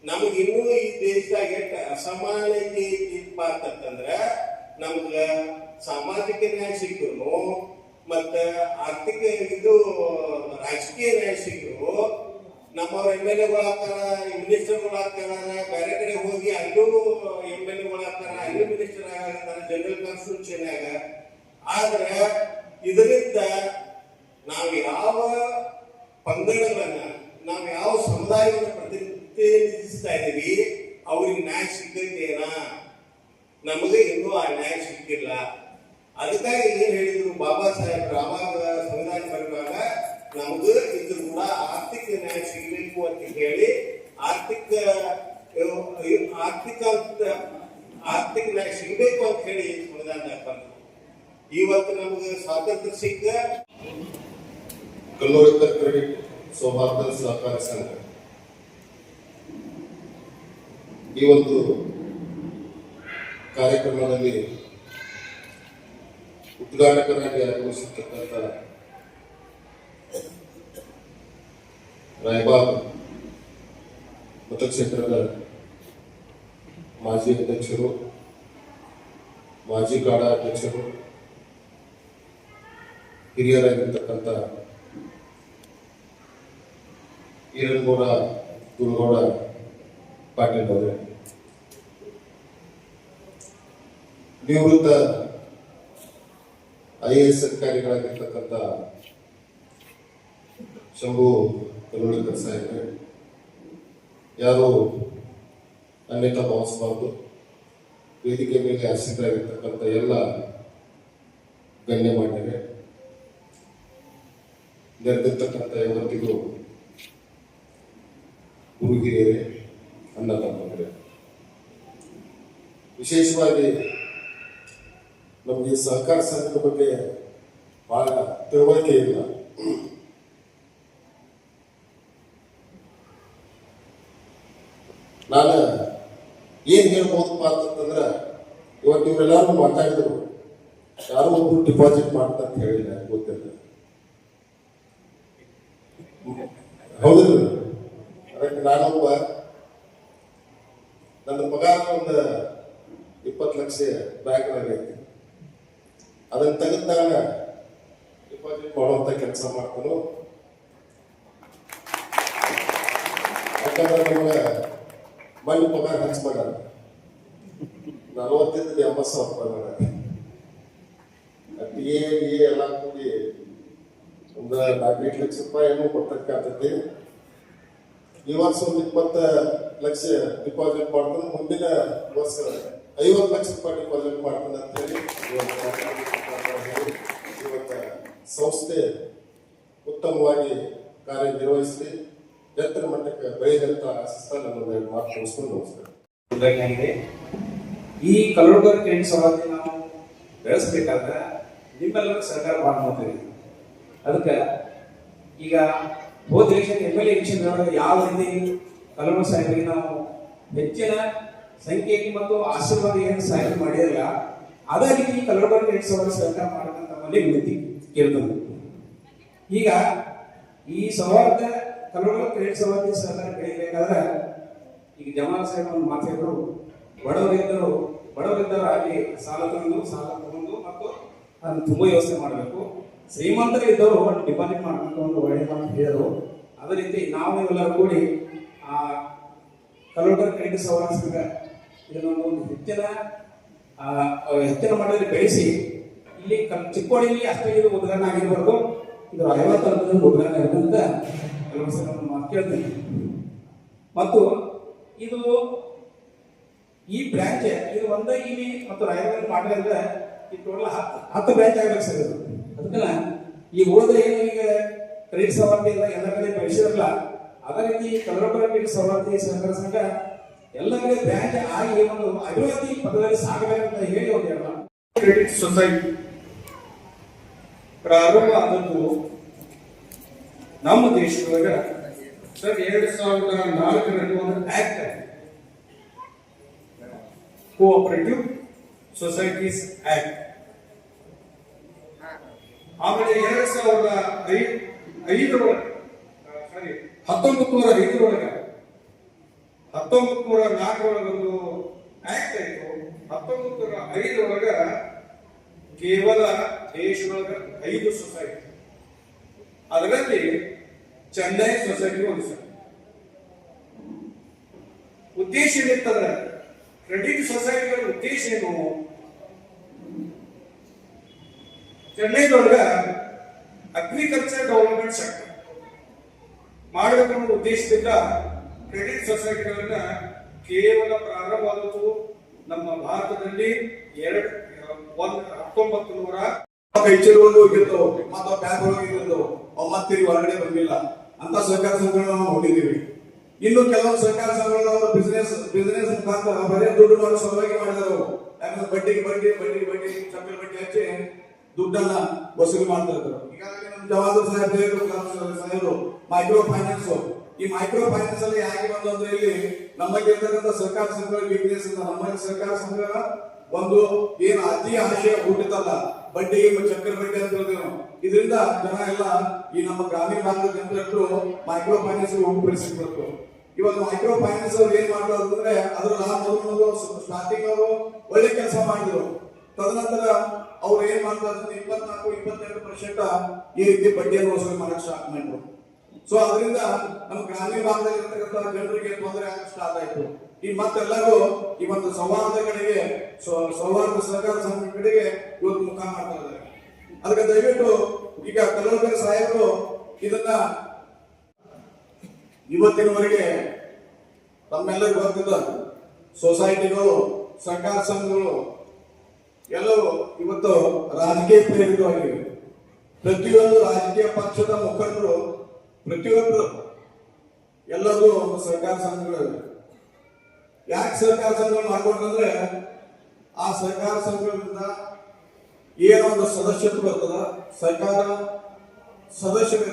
ನಮ್ಗೆ ಇನ್ನೂ ಈ ದೇಶದಾಗ ಎಷ್ಟು ಅಸಮಾನತೆ ಇಪ್ಪ ಅಂತಂದ್ರ ನಮ್ಗ ಸಾಮಾಜಿಕ ನ್ಯಾಯ ಸಿಕ್ಕರು ಮತ್ತ ಆರ್ಥಿಕ ಇದು ರಾಜಕೀಯ ನ್ಯಾಯ ಸಿಕ್ಕರು ನಮ್ಮವ್ರ ಎಂ ಎಲ್ ಎಗಳು ಆಗ್ತಾರ ಮಿನಿಸ್ಟರ್ಗಳು ಆಗ್ತಾರ ಬೇರೆ ಕಡೆ ಹೋಗಿ ಅಲ್ಲೂ ಎಂ ಎಲ್ ಎಗಳು ಅಲ್ಲೂ ಮಿನಿಸ್ಟರ್ ಆಗ್ತಾರ ಜನರಲ್ ಕಾನ್ಸ್ಟಿಟ್ಯೂಷನ್ ಆದ್ರೆ ಇದರಿಂದ ನಾವು ಯಾವ ಪಂಗಡಗಳನ್ನ ನಾವು ಯಾವ ಸಮುದಾಯವನ್ನು ಪ್ರತಿನಿಧಿಸ್ತಾ ಇದ್ದೀವಿ, ಅವ್ರಿಗೆ ನ್ಯಾಯ ಸಿಕ್ಕೈತೇನಾ ನಮಗೆ ಇನ್ನೂ ಆ ನ್ಯಾಯ ಸಿಕ್ಕಿಲ್ಲ ಅದಕ್ಕಾಗಿ ಏನ್ ಹೇಳಿದ್ರು ಬಾಬಾ ಸಾಹೇಬ್ ಆವಾಗ ಸಂವಿಧಾನ ಬರುವಾಗ ನಮಗೂ ಇದ್ರ ಕೂಡ ಆರ್ಥಿಕ ನ್ಯಾಯ ಸಿಗಬೇಕು ಅಂತ ಹೇಳಿ ಆರ್ಥಿಕ ಆರ್ಥಿಕ ಆರ್ಥಿಕ ನ್ಯಾಯ ಸಿಗಬೇಕು ಅಂತ ಹೇಳಿ ಸಂವಿಧಾನದಾಗ ಬಂದ್ರು. ಇವತ್ತು ನಮಗೆ ಸ್ವಾತಂತ್ರ್ಯ ಸಿಕ್ಕ ಕ್ರೆಡಿಟ್ ಸೌಹಾರ್ದ ಸಹಕಾರ ಸಂಘ. ಈ ಒಂದು ಕಾರ್ಯಕ್ರಮದಲ್ಲಿ ಉದ್ಘಾಟಕರಾಗಿ ಆಗಮಿಸಿರ್ತಕ್ಕಂಥ ರಾಯಬಾಗ್ ಮತಕ್ಷೇತ್ರದ ಮಾಜಿ ಅಧ್ಯಕ್ಷರು, ಮಾಜಿ ಕಾಡ ಅಧ್ಯಕ್ಷರು, ಹಿರಿಯರಾಗಿರ್ತಕ್ಕಂಥ ಈರನ್ಗೌಡ ಗುರುಗೌಡ ಪಾಟೀಲ್ ಅವರೇ ನಿವೃತ್ತ ಐ ಎ ಎಸ್ ಅಧಿಕಾರಿಗಳಾಗಿರ್ತಕ್ಕಂಥ ಶಂಭು ಕಲ್ಲೋಳಿಕರ್ ಸಾಹೇಬ್ರೆ, ಯಾರು ಅನ್ಯತಾ ಭಾವಿಸಬಾರ್ದು, ವೇದಿಕೆ ಮೇಲೆ ಆಸೀನರಾಗಿರ್ತಕ್ಕಂಥ ಎಲ್ಲ ಗಣ್ಯಮಾನ್ಯರೇ, ನೆರೆದಿರ್ತಕ್ಕಂಥ ಇವತ್ತಿಗೂ ಹಿರಿಯರೇ ಅಣ್ಣ ತಮ್ಮಂದಿರೇ ವಿಶೇಷವಾಗಿ ನಮಗೆ ಸಹಕಾರ ಸಂಘದ ಬಗ್ಗೆ ಬಹಳ ತಿಳುವಳಿಕೆ ಇಲ್ಲ. ನಾನು ಏನ್ ಹೇಳ್ಬೋದಪ್ಪ ಅಂತಂದ್ರೆ, ಇವತ್ತು ಇವರೆಲ್ಲರೂ ಮಾತಾಡಿದ್ರು ಯಾರೋ ಒಬ್ರು ಡಿಪಾಸಿಟ್ ಮಾಡ್ತಾ ಅಂತ ಹೇಳಿಲ್ಲ ಗೊತ್ತಿಲ್ಲ ಹೌದಿಲ್ಲ ಅದಕ್ಕೆ ನಾನೊಬ್ಬ ನನ್ನ ಪಗಾರ ಒಂದು ಇಪ್ಪತ್ತು ಲಕ್ಷ ಬ್ಯಾಂಕ್ನಾಗ ಐತಿ ಅದನ್ನ ತೆಗೆದಾಗ ಡಿಪಾಸಿಟ್ ಮಾಡುವಂತ ಕೆಲಸ ಮಾಡ್ಕೊಂಡು ಯಾಕಂದ್ರೆ ನಮ್ಗೆ ಮನೆ ಪಗಾರ ಹಂಚ್ಕೊಂಡಾರ ನಲವತ್ತೈದು ಎಂಬತ್ತು ಸಾವಿರ ರೂಪಾಯಿ ಮಾಡ್ಯಾರ ಟಿ ಎ ಡಿ ಎಲ್ಲ ಕೂಡಿ ಒಂದು ನಾಲ್ಕೈದು ಲಕ್ಷ ರೂಪಾಯಿ ಏನೋ ಕೊಡ್ತಕ್ಕಂಥದ್ದು ಈ ವರ್ಷ ಒಂದು ಇಪ್ಪತ್ತ ಲಕ್ಷ ಡಿಪಾಸಿಟ್ ಮಾಡ್ಕೊಂಡು ಮುಂದಿನ ವರ್ಷ ಐವತ್ತು ಲಕ್ಷ ರೂಪಾಯಿ ಡಿಪಾಸಿಟ್ ಮಾಡ್ಕೊಂಡು ಅಂತೇಳಿ ಇವತ್ತು ಸಂಸ್ಥೆ ಉತ್ತಮವಾಗಿ ಕಾರ್ಯನಿರ್ವಹಿಸಿ ಎತ್ತರ ಮಟ್ಟಕ್ಕೆ ಬೆಳೆದಂತ ನನ್ನ ಮಾತು ಮುಗಿಸ್ಕೊಂಡು ಈ ಕಲ್ಲುಡುಗರ ಕ್ರೆಡಿಟ್ ಸವಲತ್ತು ನಾವು ಬೆಳೆಸಬೇಕಾದ್ರೆ ನಿಮ್ಮೆಲ್ಲರೂ ಸರ್ಕಾರ ಮಾಡ್ಬೋದು ಅದಕ್ಕೆ ಈಗ ಹೋದ ಎಲೆಕ್ಷನ್ ಎಂ ಎಲ್ ಎಲೆಕ್ಷನ್ ಯಾವ ರೀತಿ ಕಲ್ಲುಡ ಸಾಹೇಬರಿಗೆ ನಾವು ಹೆಚ್ಚಿನ ಸಂಖ್ಯೆಗೆ ಮತ್ತು ಆಶೀರ್ವಾದ ಏನು ಸಹಾಯ ಮಾಡಿರಲ್ಲ, ಅದೇ ರೀತಿ ಕಲಬುರಗಿ ಎರಡು ಸಾವಿರ ಸರ್ಕಾರ ಮಾಡೋದನ್ನ ನಮ್ಮಲ್ಲಿ ವಿನಂತಿ ಕೇಳ್ತದೆ ಈಗ ಈ ಸೌಹಾರ್ದ, ಕಲಬುರಗಿ ಎರಡು ಸವಲತ್ತು ಸರ್ಕಾರ ಬೆಳಿಬೇಕಾದ್ರೆ ಈಗ ಜಮಾಲ್ ಸಾಹೇಬ್ ಒಂದು ಮಾತಾಡಿದ್ರು ಬಡವರಿದ್ದರು ಬಡವರಿದ್ದರು ಅಲ್ಲಿ ಸಾಲ ತಗೊಂಡು ಸಾಲ ತಗೊಂಡು ಮತ್ತು ಅದನ್ನು ತುಂಬ ವ್ಯವಸ್ಥೆ ಮಾಡಬೇಕು. ಶ್ರೀಮಂತರು ಇದ್ದವರು ಡಿಪಾಸಿಟ್ ಮಾಡ್ಕೊಂಡು ಒಂದು ಒಳ್ಳೆಯ ಮಾತು ಹೇಳಿದ್ರು. ಅದೇ ರೀತಿ ನಾವು ಇವೆಲ್ಲರೂ ಕೂಡಿ ಆ ಕಲ್ಲೋಟರ್ ಕ್ರೆಡಿಟ್ ಸೌಲಭ್ಯ ಇದನ್ನು ಒಂದು ಹೆಚ್ಚಿನ ಹೆಚ್ಚಿನ ಮಟ್ಟದಲ್ಲಿ ಬೆಳೆಸಿ, ಇಲ್ಲಿ ಚಿಕ್ಕೋಡಿಯಲ್ಲಿ ಅಷ್ಟೇ ಇದು ಉದ್ಘಾಟನೆ ಆಗಿರಬಾರ್ದು. ಇದು ಐವತ್ತು ವರ್ಷದ ಉದ್ಘಾಟನೆ ಇರೋದ್ರಿಂದ ಕೆಲವು ಕೇಳ್ತೀನಿ. ಮತ್ತು ಇದು ಈ ಬ್ರಾಂಚ್ ಇದು ಒಂದೇ ಇಲ್ಲಿ ಮತ್ತು ರಾಯಬಾಗ ಮಾಡಿದ್ರೆ ಈ ಟೋಟಲ್ ಹತ್ತು ಹತ್ತು ಬ್ರಾಂಚ್ ಆಗಬೇಕು ಸರ್ ಅದಕ್ಕೆ ಈ ಹೋದ್ರೆ ಏನು ಈಗ ಕ್ರೆಡಿಟ್ ಸವಾಲ ಎಲ್ಲ ಕಡೆ ಬೆಳೆಸಿರಲ್ಲ ಅದೇ ರೀತಿ ಕಲರಪುರ ಪೀಠ ಸವಲತ್ತು ಸಂಘ ಎಲ್ಲ ಕಡೆ ಬ್ಯಾಂಕ್ ಆಗಿ ಒಂದು ಅಭಿವೃದ್ಧಿ ಪದದಲ್ಲಿ ಸಾಗಬೇಕಂತ ಹೇಳಿ ಒಂದು ಕ್ರೆಡಿಟ್ ಸೊಸೈಟಿ ಪ್ರಾರಂಭ ಆದದ್ದು ನಮ್ಮ ದೇಶದೊಳಗ ಸರ್, ಎರಡು ಸಾವಿರದ ನಾಲ್ಕರಲ್ಲಿ ಒಂದು ಆಕ್ಟ್ ಕೋಆಪರೇಟಿವ್ ಸೊಸೈಟೀಸ್ ಆಕ್ಟ್ ಆಮೇಲೆ ಎರಡ್ ಸಾವಿರದ ಐದರೊಳಗೆ ಹತ್ತೊಂಬತ್ತು ನೂರ ಐದರೊಳಗೆ. ಹತ್ತೊಂಬತ್ತು ನೂರ ನಾಲ್ಕರೊಳಗೆ ಒಂದು ಆಕ್ಟ್ ಆಯಿತು. ಹತ್ತೊಂಬತ್ತು ನೂರ ಐದರೊಳಗೆ ಕೇವಲ ದೇಶದೊಳಗ ಐದು ಸೊಸೈಟಿ ಅದರಲ್ಲಿ ಚೆನ್ನೈ ಸೊಸೈಟಿ ಒಂದು ಸರ್. ಉದ್ದೇಶ ಏನಿರ್ತದೆ ಕ್ರೆಡಿಟ್ ಸೊಸೈಟಿಗಳ ಉದ್ದೇಶ ಏನು? ಚೆನ್ನೈದೊಳಗ ಅಗ್ರಿಕಲ್ಚರ್ ಡೆವಲಪ್ಮೆಂಟ್ ಸೆಕ್ಟರ್ ಮಾಡಬೇಕು ಅನ್ನೋ ಉದ್ದೇಶದಿಂದ ಕ್ರೆಡಿಟ್ ಸೊಸೈಟಿಗಳನ್ನ ಕೇವಲ ಪ್ರಾರಂಭವಾದದ್ದು ನಮ್ಮ ಭಾರತದಲ್ಲಿ ಎರಡು, ಒಂದು, ಹತ್ತೊಂಬತ್ತು ನೂರ ಕೈಚೇರಿಗಳು ಹೋಗಿರ್ತಾವ ಮತ್ತ ಬ್ಯಾಂಕ್ ಒಳಗೆ ಅವ್ ಮತ್ತೆ ಹೊರಗಡೆ ಬಂದಿಲ್ಲ. ಅಂತ ಸಹಕಾರ ಸಂಘಗಳನ್ನ ನಾವು ಹೊಂದಿದ್ದೀವಿ. ಇನ್ನು ಕೆಲವು ಸಹಕಾರ ಸಂಘಗಳು ಬಿಸ್ನೆಸ್ ಬಿಸ್ನೆಸ್ ಮುಖಾಂತರ ಬರೀ ದುಡ್ಡು ಮಾಡೋ ಸಲುವಾಗಿ ಮಾಡಿದಾರೆ. ಯಾಕಂದ್ರೆ ಬಡ್ಡಿಗೆ ಬಡ್ಡಿ ಬಡ್ಡಿ ಬಡ್ಡಿ, ಚಪ್ಪಲಿ ಬಡ್ಡಿ ಹಚ್ಚಿ ದುಡ್ಡನ್ನ ವಸೂಲಿ ಮಾಡ್ತಾ ಇದ್ರು ಈಗಾಗಲೇ ನಮ್ಮ ಸಾಹೇಬ್ ಮೈಕ್ರೋ ಫೈನಾನ್ಸ್. ಈ ಮೈಕ್ರೋ ಫೈನಾನ್ಸ್ ಅಲ್ಲಿ ಯಾಕೆ ಬಂದು ಅಂದ್ರೆ ಇಲ್ಲಿ ನಮಗೆ ಇರ್ತಕ್ಕಂಥ ಸರ್ಕಾರ ಸಂಘಗಳ ವೀಕ್ನೆಸ್ ಅಂತ ನಮ್ಮ ಸರ್ಕಾರ ಸಂಘ ಒಂದು ಏನು ಅತಿ ಆಶಯ ಹುಟ್ಟುತ್ತಲ್ಲ ಬಡ್ಡಿ ಚಕ್ರ ಬಡ್ಡಿ ಅಂತ ಹೇಳಿದ್ರು ಇದರಿಂದ ಜನ ಎಲ್ಲ ಈ ನಮ್ಮ ಗ್ರಾಮೀಣ ಭಾಗದ ಜನರು ಮೈಕ್ರೋ ಫೈನಾನ್ಸ್ ಹೋಗಿ ಇವತ್ತು ಮೈಕ್ರೋ ಫೈನಾನ್ಸ್ ಅವ್ರು ಏನ್ ಮಾಡ್ತಾರೆ ಅಂದ್ರೆ ಅದ್ರ ಲಾಭ ಸ್ಟಾರ್ಟಿಂಗ್ ಅವರು ಒಳ್ಳೆ ಕೆಲಸ ಮಾಡಿದ್ರು. ತದನಂತರ ಅವ್ರು ಏನ್ ಮಾಡ್ತಾರೆ ಇಪ್ಪತ್ನಾಲ್ಕು, ಇಪ್ಪತ್ತೆರಡು ಪರ್ಸೆಂಟ್ ಈ ರೀತಿ ಬಡ್ಡಿಯನ್ನು ವಸೂಲಿ ಮಾಡಕ್ ಸ್ಟಾರ್ಟ್ ಮಾಡಿದ್ರು. ಸೊ ಅದರಿಂದ ನಮ್ಮ ಗ್ರಾಮೀಣ ಭಾಗದಲ್ಲಿ ಇರ್ತಕ್ಕಂಥ ಜನರಿಗೆ ತೊಂದರೆ ಆಗಕ್ಕೆ ಸ್ಟಾರ್ಟ್ ಆಯ್ತು. ಈ ಮತ್ತೆಲ್ಲರೂ ಈ ಒಂದು ಸೌಹಾರ್ದ ಕಡೆಗೆ ಸೌಹಾರ್ದ ಸಹಕಾರ ಸಂಘ ಕಡೆಗೆ ಇವತ್ತು ಮುಖ ಮಾಡ್ತಾ ಇದ್ದಾರೆ. ಅದಕ್ಕೆ ದಯವಿಟ್ಟು ಈಗ ಕಲ್ಲೂರ್ಕರ್ ಸಾಹೇಬರು ಇದನ್ನ ಇವತ್ತಿನವರೆಗೆ ತಮ್ಮೆಲ್ಲರಿಗೂ ಗೊತ್ತಿದ್ದ, ಸೊಸೈಟಿಗಳು, ಸರ್ಕಾರ ಸಂಘಗಳು ಎಲ್ಲವೂ ಇವತ್ತು ರಾಜಕೀಯ ಪ್ರೇರಿತವಾಗಿವೆ ಪ್ರತಿಯೊಂದು ರಾಜಕೀಯ ಪಕ್ಷದ ಮುಖಂಡರು, ಪ್ರತಿಯೊಬ್ಬರು ಎಲ್ಲರೂ ಒಂದು ಸಹಕಾರ ಸಂಘಗಳು ಯಾಕೆ ಸರ್ಕಾರ ಸಂಘಗಳು ಮಾಡ್ಕೊಂಡ್ರೆ ಆ ಸಹಕಾರ ಸಂಘಗಳಿಂದ ಏನೋ ಒಂದು ಸದಸ್ಯತ್ವ ಬರ್ತದ ಸರ್ಕಾರ ಸದಸ್ಯರು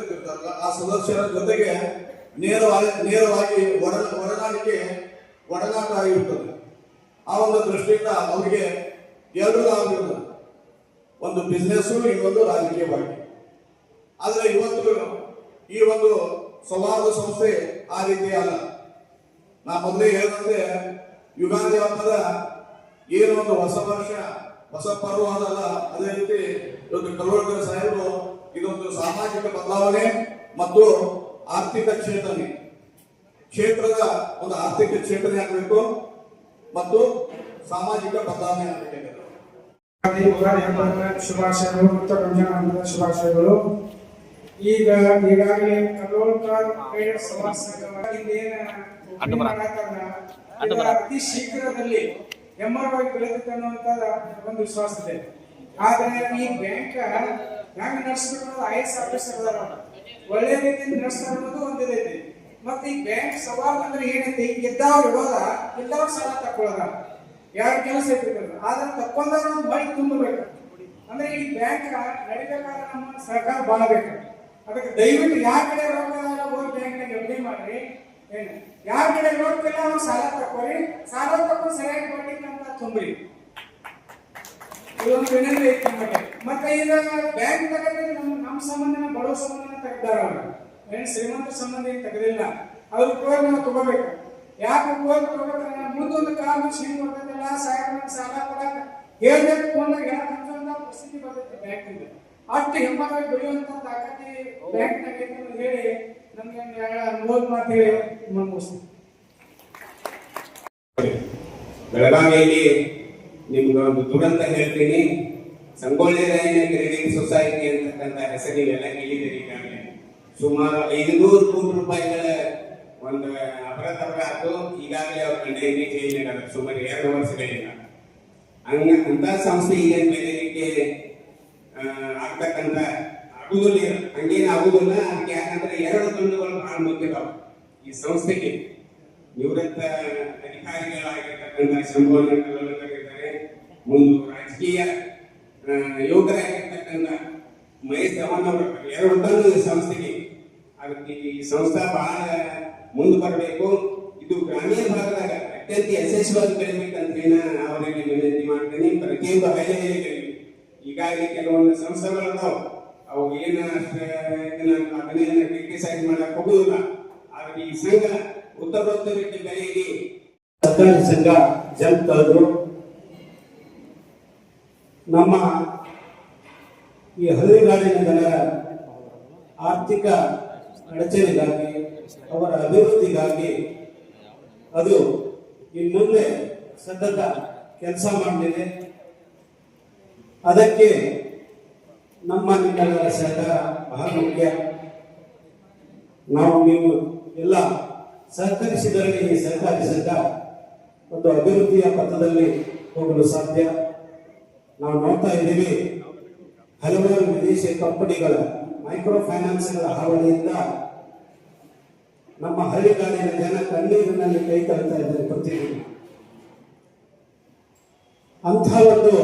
ಆ ಸದಸ್ಯರ ಜೊತೆಗೆ ನೇರವಾಗಿ ನೇರವಾಗಿ ಒಡ ಒಡನಾಡಿಕೆ, ಒಡನಾಟ ಆಗಿರ್ತದೆ. ಆ ಒಂದು ದೃಷ್ಟಿಯಿಂದ ಅವರಿಗೆ ಲಾಭ ಇರ್ತದೆ ಒಂದು ಬಿಸ್ನೆಸ್ ಇನ್ನೊಂದು ರಾಜಕೀಯವಾಗಿ ಆದರೆ ಇವತ್ತು ಈ ಒಂದು ಸಮಾಜ ಸಂಸ್ಥೆ ಆ ರೀತಿ ಅಲ್ಲ. ನಾ ಮೊದಲೇ ಹೇಳಿದಂತೆ ಯುಗಾದಿ ಹಬ್ಬದ ಏನು ಒಂದು ಹೊಸ ವರ್ಷ, ಹೊಸ ಪರ್ವ ಅದಲ್ಲ. ಅದೇ ರೀತಿ ಇವತ್ತು ಕಲ್ವರ್ಗರ ಸಾಹೇಬರು ಇದೊಂದು ಸಾಮಾಜಿಕ ಬದಲಾವಣೆ ಮತ್ತು ಆರ್ಥಿಕ ಚೇತನೆ ಕ್ಷೇತ್ರದ ಒಂದು ಆರ್ಥಿಕ ಚೇತನೆ ಆಗಬೇಕು ಮತ್ತು ಸಾಮಾಜಿಕ ಬದಲಾವಣೆ ಆಗಬೇಕಾಗಿದೆ ಯುಗಾದಿ ಹಬ್ಬದ ಶುಭಾಶಯಗಳು ಮತ್ತು ರಂಜಾನ್ ಹಬ್ಬದ ಶುಭಾಶಯಗಳು. ಈಗ ಈಗಾಗಲೇ ಕಲೋಲ್ಕರ್ ಸಮಾಜ ಅತಿ ಶೀಘ್ರದಲ್ಲಿ ಹೆಮ್ಮರವಾಗಿ ಬೆಳೆದಿತ್ತು ಅನ್ನುವಂತ ಒಂದು ವಿಶ್ವಾಸ ಇದೆ. ಆದ್ರೆ ಈ ಬ್ಯಾಂಕ್ ಹೆಂಗ್ ನಡೆಸ್ಬೇಕು ಅನ್ನೋದು ಐ ಎಸ್ ಆಫೀಸರ್ ಅದಾರ ಒಳ್ಳೆ ರೀತಿಯಿಂದ ನಡೆಸ್ತಾರೆ ಅನ್ನೋದು ಒಂದಿದೈತಿ ಮತ್ತೆ ಈ ಬ್ಯಾಂಕ್ ಸವಾಲ್ ಅಂದ್ರೆ ಏನೈತಿ? ಗೆದ್ದವ್ರು ಇಡೋದ ಇದ್ದವ್ರು ಸಾಲ ತಕೊಳ್ಳೋದ ಎರಡು ಕೆಲಸ ಇಟ್ಟಿರ್ತಾರೆ ಆದ್ರೆ ತಕ್ಕೊಂಡವ್ರು ಒಂದು ಬೈಕ್ ತುಂಬಬೇಕು ಅಂದ್ರೆ ಈ ಬ್ಯಾಂಕ್ ನಡಿಬೇಕಾದ್ರೆ ನಮ್ಮ ಸರ್ಕಾರ ಬಾಳಬೇಕು ಅದಕ್ಕೆ ದಯವಿಟ್ಟು ಯಾರ ಕಡೆ ರೊಕ್ಕ ಹೋಗಿ ಬ್ಯಾಂಕ್ನಾಗ ಎಫ್ ಡಿ ಮಾಡ್ರಿ. ಏನು? ಯಾರ ಕಡೆ ನೋಡ್ತಿಲ್ಲ ಅವ್ರು ಸಾಲ ತಕ್ಕೊಳ್ಳಿ ಸಾಲ ತಕ್ಕೊಂಡು ಸರಿಯಾಗಿ ಬಡ್ಡಿ ಅಂತ ತುಂಬ್ರಿ ಇದೊಂದು ವಿನಂತಿ ಐತಿ ನಮಗೆ ಮತ್ತೆ ಈಗ ಬ್ಯಾಂಕ್ ತಗೊಂಡ್ರೆ ನಮ್ಮ ನಮ್ಮ ಸಂಬಂಧನ ಬಡವ ಸಂಬಂಧನ ತೆಗ್ದಾರ ಅವರು. ಏನು ಶ್ರೀಮಂತ ಸಂಬಂಧ ಏನು ತೆಗೆದಿಲ್ಲ. ಅವ್ರ ಕೋರ್ ನಾವು ತಗೋಬೇಕು. ಯಾಕೆ ಕೋರ್ ತಗೋಬೇಕಂದ್ರೆ ಮುಂದೊಂದು ಕಾಲ ಹಿಂಗ್ ಬರ್ತೈತಿಲ್ಲ ಸಾಹೇಬ್ ಸಾಲ ಕೊಡಾಕ ಹೇಳ್ಬೇಕು ಫೋನ್ದಾಗ ಹೇಳಕ್ಕಂತ ಪರಿಸ್ಥಿತಿ ಬರ್ತೈತಿ ಬ್ಯಾಂಕಿಂದ ಅಷ್ಟು ಹೆಮ್ಮರಾಗಿ ಬೆಳೆಯುವಂತ ತಾಕತಿ ಬ್ಯಾಂಕ್ನಾಗ ಐತೆ ಹೇಳಿ ನಮ್ಗೆ ಅನುಭವ ಮಾತು ಹೇಳಿ ಮುಗಿಸ್ತೀನಿ. ಬೆಳಗಾವಿಯಲ್ಲಿ ನಿಮ್ಗೆ ಒಂದು ದುರಂತ ಹೇಳ್ತೀನಿ. ಸಂಗೊಳ್ಳಿ ರಾಯನ ಕ್ರೆಡಿಟ್ ಸೊಸೈಟಿ ಅಂತಕ್ಕಂಥ ಹೆಸರಿಗೆಲ್ಲ ಕೇಳಿದ್ದೀರಿ ಈಗಾಗಲೇ ಸುಮಾರು ಐದುನೂರು ಕೋಟಿ ರೂಪಾಯಿಗಳ ಒಂದು ಅಪರಾಧ ಆಯ್ತು. ಈಗಾಗಲೇ ಅವ್ರ ಕಂಡೇನಿ ಜೈಲಿನಾಗ ಸುಮಾರು ಎರಡು ವರ್ಷಗಳಿಂದ ಹಂಗ ಅಂತ ಸಂಸ್ಥೆ ಈಗ ಬೆಳೆಯಲಿಕ್ಕೆ ಆ, ಆಗ್ತಕ್ಕಂಥ ಆಗುದಿಲ್ಲ ಹಂಗೇನು ಆಗುದಿಲ್ಲ ಅದಕ್ಕೆ ಯಾಕಂದ್ರೆ ಎರಡು ತಂಡಗಳು ಬಹಳ ಮುಖ್ಯದಾವ ಈ ಸಂಸ್ಥೆಗೆ. ನಿವೃತ್ತ ಅಧಿಕಾರಿಗಳಾಗಿರ್ತಕ್ಕಂಥ ಸಂಬೋಧನೆಗಳಿದ್ದಾರೆ ಒಂದು ರಾಜಕೀಯ ಯೋಗರಾಗಿರ್ತಕ್ಕಂತ ಮಹೇಶ್ ಧವನ್ ಅವರು ಎರಡು ತಂದು ಸಂಸ್ಥೆಗೆ. ಅದಕ್ಕೆ ಈ ಸಂಸ್ಥೆ ಬಹಳ ಮುಂದೆ ಬರಬೇಕು. ಇದು ಗ್ರಾಮೀಣ ಭಾಗದಾಗ ಅತ್ಯಂತ ಯಶಸ್ವಿಯಾಗಿ ಬೆಳಿಬೇಕಂತ ಅವರಿಗೆ ವಿನಂತಿ ಮಾಡ್ತೇನೆ. ಪ್ರತಿಯೊಂದು ಹಳ್ಳಿಯಲ್ಲಿ ಈಗಾಗಲೇ ಕೆಲವೊಂದು ಸಂಸ್ಥೆಗಳು ಅದಾವ. ಅವು ಏನ ಅದನ್ನೇನು ಕ್ರಿಟಿಸೈಸ್ ಮಾಡಕ್ ಹೋಗುದಿಲ್ಲ ಆದ್ರೆ ಈ ಸಂಘ ಉತ್ತರೋತ್ತರ ಬೆಲೆಯಲ್ಲಿ ಸರ್ಕಾರಿ ಸಂಘ ಕಳೆದ್ರು ನಮ್ಮ ಈ ಹಳ್ಳಿಗಾಡಿನ ಜನರ ಆರ್ಥಿಕ ಅಡಚಣೆಗಾಗಿ, ಅವರ ಅಭಿವೃದ್ಧಿಗಾಗಿ ಅದು ಇನ್ನು ಮುಂದೆ ಸತತ ಕೆಲಸ ಮಾಡಲಿದೆ. ಅದಕ್ಕೆ ನಮ್ಮ ನಿಮ್ಮೆಲ್ಲರ ಸಹಕಾರ ಬಹಳ ಮುಖ್ಯ. ನಾವು ನೀವು ಎಲ್ಲ ಸಹಕರಿಸಿದರೆ ಈ ಸಹಕಾರಿ ಸಂಘ ಒಂದು ಅಭಿವೃದ್ಧಿಯ ಪಥದಲ್ಲಿ ಹೋಗಲು ಸಾಧ್ಯ. ನಾವು ನೋಡ್ತಾ ಇದ್ದೀವಿ ಹಲವಾರು ವಿದೇಶಿ ಕಂಪನಿಗಳ ಮೈಕ್ರೋ ಫೈನಾನ್ಸ್ಗಳ ಹಾವಳಿಯಿಂದ ನಮ್ಮ ಹಳ್ಳಿಗಾಡಿನ ಜನ ಕಣ್ಣೀರಿನಲ್ಲಿ ಕೈ ತರ್ತಾ ಇದ್ದಾರೆ ಪ್ರತಿದಿನ. ಅಂಥ ಒಂದು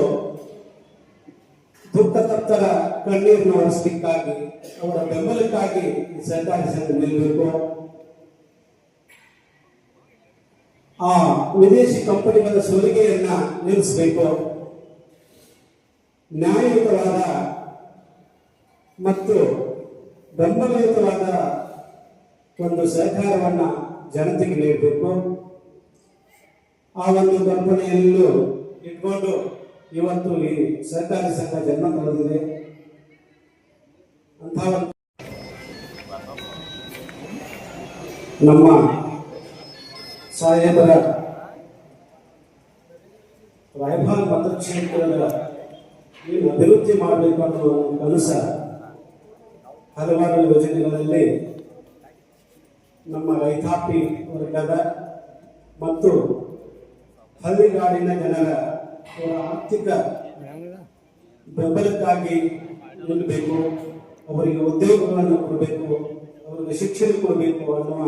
ದುಃಖ ತಪ್ತರ ಕಣ್ಣೀರನ್ನು ಒರೆಸಲಿಕ್ಕಾಗಿ ಅವರ ಬೆಂಬಲಕ್ಕಾಗಿ ಸರ್ಕಾರಿ ಸಂಘ ನಿಲ್ಲಬೇಕು ಆ ವಿದೇಶಿ ಕಂಪನಿಗಳ ಸುಲಿಗೆಯನ್ನ ನಿಲ್ಲಿಸಬೇಕು. ನ್ಯಾಯಯುತವಾದ ಮತ್ತು ಬೆಂಬಲಯುತವಾದ ಒಂದು ಸಹಕಾರವನ್ನು ಜನತೆಗೆ ನೀಡಬೇಕು. ಆ ಒಂದು ಕಲ್ಪನೆಯಲ್ಲೂ ಇಟ್ಕೊಂಡು ಇವತ್ತು ಈ ಸಹಕಾರಿ ಸಂಘ ಜನ್ಮ ತಳೆದಿದೆ ಅಂತ ನಮ್ಮ ಸಾಹೇಬರ ರಾಯಭಾಗ ಮತಕ್ಷೇತ್ರದ ಏನು ಅಭಿವೃದ್ಧಿ ಮಾಡಬೇಕು ಅನ್ನೋ ಕನಸ ಹಲವಾರು ಯೋಜನೆಗಳಲ್ಲಿ ನಮ್ಮ ರೈತಾಪಿ ವರ್ಗದ ಮತ್ತು ಹಳ್ಳಿಗಾಡಿನ ಜನರ ಅವರ ಆರ್ಥಿಕ ಬೆಂಬಲಕ್ಕಾಗಿ ನಿಲ್ಲಬೇಕು ಅವರಿಗೆ ಉದ್ಯೋಗಗಳನ್ನು ಕೊಡಬೇಕು, ಅವರಿಗೆ ಶಿಕ್ಷಣ ಕೊಡಬೇಕು ಅನ್ನುವ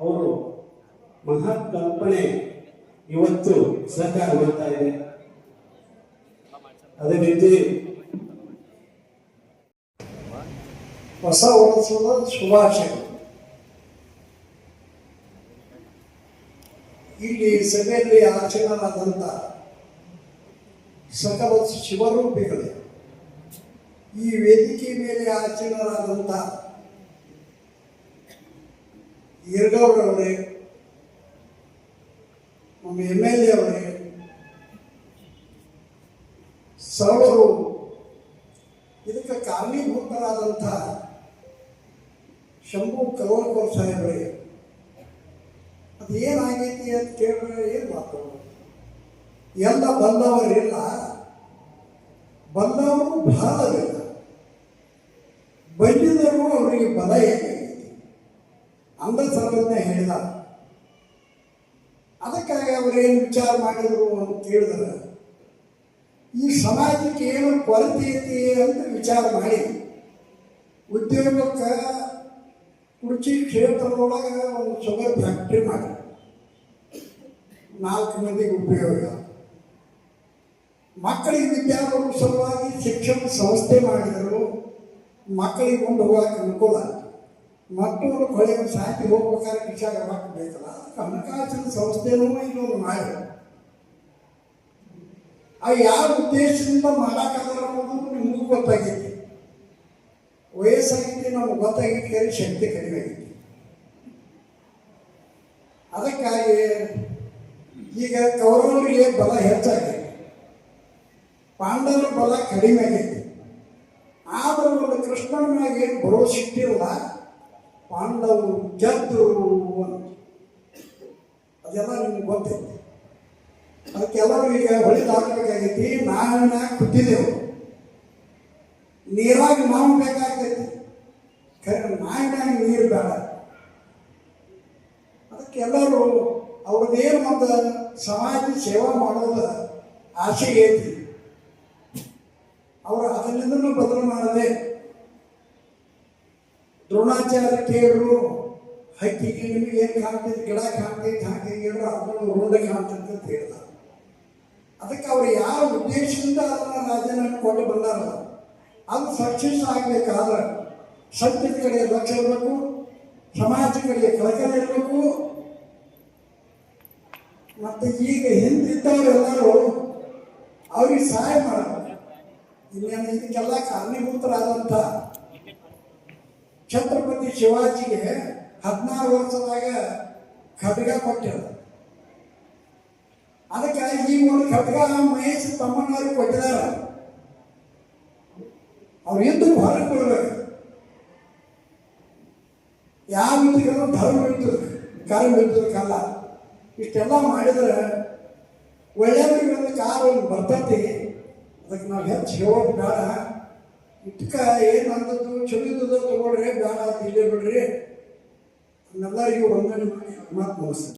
ಅವರು ಮಹಾಕಲ್ಪನೆ ಇವತ್ತು ಸಹಕಾರ ಮಾಡ್ತಾ ಇದೆ. ಅದೇ ರೀತಿ ಹೊಸ ವರ್ಷದ ಶುಭಾಶಯಗಳು ಇಲ್ಲಿ ಸಭೆಯಲ್ಲಿ ಆಚರಣಾದಂಥ ಸಕಲ ಶಿವರೂಪಿಗಳೇ ಈ ವೇದಿಕೆ ಮೇಲೆ ಆಚರಣರಾದಂಥ ಇರ್ಗೌರವರೇ ನಮ್ಮ ಎಂ ಎಲ್ ಎ ಅವರೇ ಸರ್ವರು ಇದಕ್ಕೆ ಕಾರಣೀಭೂತರಾದಂಥ ಶಂಭು ಕರೋಲ್ಕರ್ ಸಾಹೇಬರಿಗೆ ಅದು ಏನಾಗೈತಿ ಅಂತ ಕೇಳಿದ್ರೆ ಏನು ಮಾತು? ಎಲ್ಲ ಬಂದವರಿಲ್ಲ. ಬಂದವರು ಭಾರವಿಲ್ಲ ಬಂದಿದ್ದರೂ ಅವರಿಗೆ ಬಲ ಏನಾಗೈತಿ ಅಂದ ಸರ್ವಜ್ಞ ಹೇಳಿದ ಅದಕ್ಕಾಗಿ ಅವರೇನು ವಿಚಾರ ಮಾಡಿದರು ಅಂತ ಕೇಳಿದ್ರೆ, ಈ ಸಮಾಜಕ್ಕೆ ಏನು ಕೊರತೆ ಐತಿ ಅಂತ ವಿಚಾರ ಮಾಡಿ, ಉದ್ಯೋಗಕ್ಕೆ ಕುರ್ಚಿ ಕ್ಷೇತ್ರದೊಳಗೆ ಒಂದು ಶುಗರ್ ಫ್ಯಾಕ್ಟ್ರಿ ಮಾಡಿ. ನಾಲ್ಕು ಮಂದಿಗೆ ಉಪಯೋಗ. ಮಕ್ಕಳಿಗೆ ವಿದ್ಯಾಭ್ಯಾಸ ಸಲುವಾಗಿ ಶಿಕ್ಷಣ ಸಂಸ್ಥೆ ಮಾಡಿದರು ಮಕ್ಕಳಿಗೆ ಕೊಂಡು ಹೋಗಕ್ಕೆ ಅನುಕೂಲ. ಮಕ್ಕಳು ಕೊಳೆ ಸಾಕಿ ಹೋಗ್ಬೇಕಾದ್ರೆ ವಿಚಾರ ಬೇಕಲ್ಲ ಹಣಕಾಸಿನ ಸಂಸ್ಥೆನೂ ಇನ್ನೊಂದು ಮಾಡಿದರು ಆ ಯಾವ ಉದ್ದೇಶದಿಂದ ಮಾಡೋಕ್ಕಾಗಲ್ಲ ಅನ್ನೋದು ನಿಮಗೂ ಗೊತ್ತಾಗೈತಿ. ವಯಸ್ಸಾಗೈತಿ ನಾವು ಗೊತ್ತಾಗೈತಿ ಕರೆ ಶಕ್ತಿ ಕಡಿಮೆ ಆಗೈತಿ ಅದಕ್ಕಾಗಿ ಈಗ ಕೌರವರಿಗೆ ಬಲ ಹೆಚ್ಚಾಗಿದೆ. ಪಾಂಡವರ ಬಲ ಕಡಿಮೆ ಆಗೈತಿ ಆದರೂ ಒಂದು ಕೃಷ್ಣನ ಮ್ಯಾಗ ಏನು ಭರೋಸೆ ಇಲ್ಲ ಪಾಂಡವರು ಗೆದ್ದರು ಅಂತ. ಅದೆಲ್ಲ ನಿಮ್ಗೆ ಗೊತ್ತೈತಿ. ಅದಕ್ಕೆಲ್ಲರೂ ಈಗ ಹೊಳಿ ದಾಟಬೇಕಾಗೈತಿ ನಾನು ಕೂತಿದ್ದೆವು ನೀರಾಗ ನಾವು ಬೇಕಾಗ್ತೈತಿ. ಖರೆ ನಾಯಿನಾಗಿ ನೀರು ಬೇಡ. ಅದಕ್ಕೆಲ್ಲರೂ ಅವ್ರದ್ದೇನು ಒಂದು ಸಮಾಜ ಸೇವಾ ಮಾಡೋದು ಆಸೆ ಐತಿ. ಅವರು ಅದರಿಂದನೂ ಬದಲು ಮಾಡದೆ ದ್ರೋಣಾಚಾರ್ಯ ಕೇಳರು ಹಕ್ಕಿಗೆ ನಿಮಗೆ ಏನು ಕಾಣ್ತೈತಿ, ಗಿಡ ಕಾಣ್ತೈತಿ, ಹಾಗೆ ಹೇಳಿದ್ರು ಅದನ್ನು ರೋಡ ಕಾಣ್ತೈತೆ ಅಂತ ಹೇಳ್ದ. ಅದಕ್ಕೆ ಅವರು ಯಾವ ಉದ್ದೇಶದಿಂದ ಅದನ್ನು ರಾಜನ ಕೊಟ್ಟು ಬಂದಾರ ಅದು ಸಕ್ಸಸ್ ಆಗಬೇಕಾದ್ರೆ ಸತ್ಯದ ಕಡೆ ಲಕ್ಷ್ಯ ಇರಬೇಕು, ಸಮಾಜ ಕಡೆ ಕಳಕಳಿ ಇರಬೇಕು. ಮತ್ತೆ ಈಗ ಹಿಂದಿದ್ದವರೆಲ್ಲರೂ ಅವ್ರಿಗೆ ಸಹಾಯ ಮಾಡಬೇಕು. ಇದಕ್ಕೆಲ್ಲ ಕಾರಣೀಭೂತರಾದಂಥ ಛತ್ರಪತಿ ಶಿವಾಜಿಗೆ ಹದಿನಾರು ವರ್ಷದಾಗ ಖಡ್ಗ ಕೊಟ್ಟಿರ ಅದಕ್ಕೆ ಈ ಮೂರು ಖಡ್ಗ ಮಹೇಶ್ ತಮ್ಮನವರು ಕೊಟ್ಟಿದಾರ ಅವ್ರು ಎದ್ದು ಹೊರಗೆ ಬರಬೇಕು ಯಾವ ಧರ್ಮ ಇರ್ತದೆ, ಕರ್ಮ ಯುದ್ಧಕ್ಕಲ್ಲ ಇಷ್ಟೆಲ್ಲ ಮಾಡಿದ್ರೆ ಒಳ್ಳೆಯವ್ರಿಗೆ ಒಂದು ಕಾರು ಬರ್ತೈತಿ. ಅದಕ್ಕೆ ನಾವು ಹೆಚ್ಚು ಹೇಳೋದು ಬೇಡ. ಇಟ್ಕ ಏನು ಅಂದದ್ದು, ಚಲೋ ತಗೊಳ್ರಿ, ಬೇಡ ಇಲ್ಲೇ ಬಿಡ್ರಿ. ನಮ್ಮೆಲ್ಲರಿಗೂ ಒಂದನೇ ಮಾತು ಮುಗಿಸ್ತೇನೆ.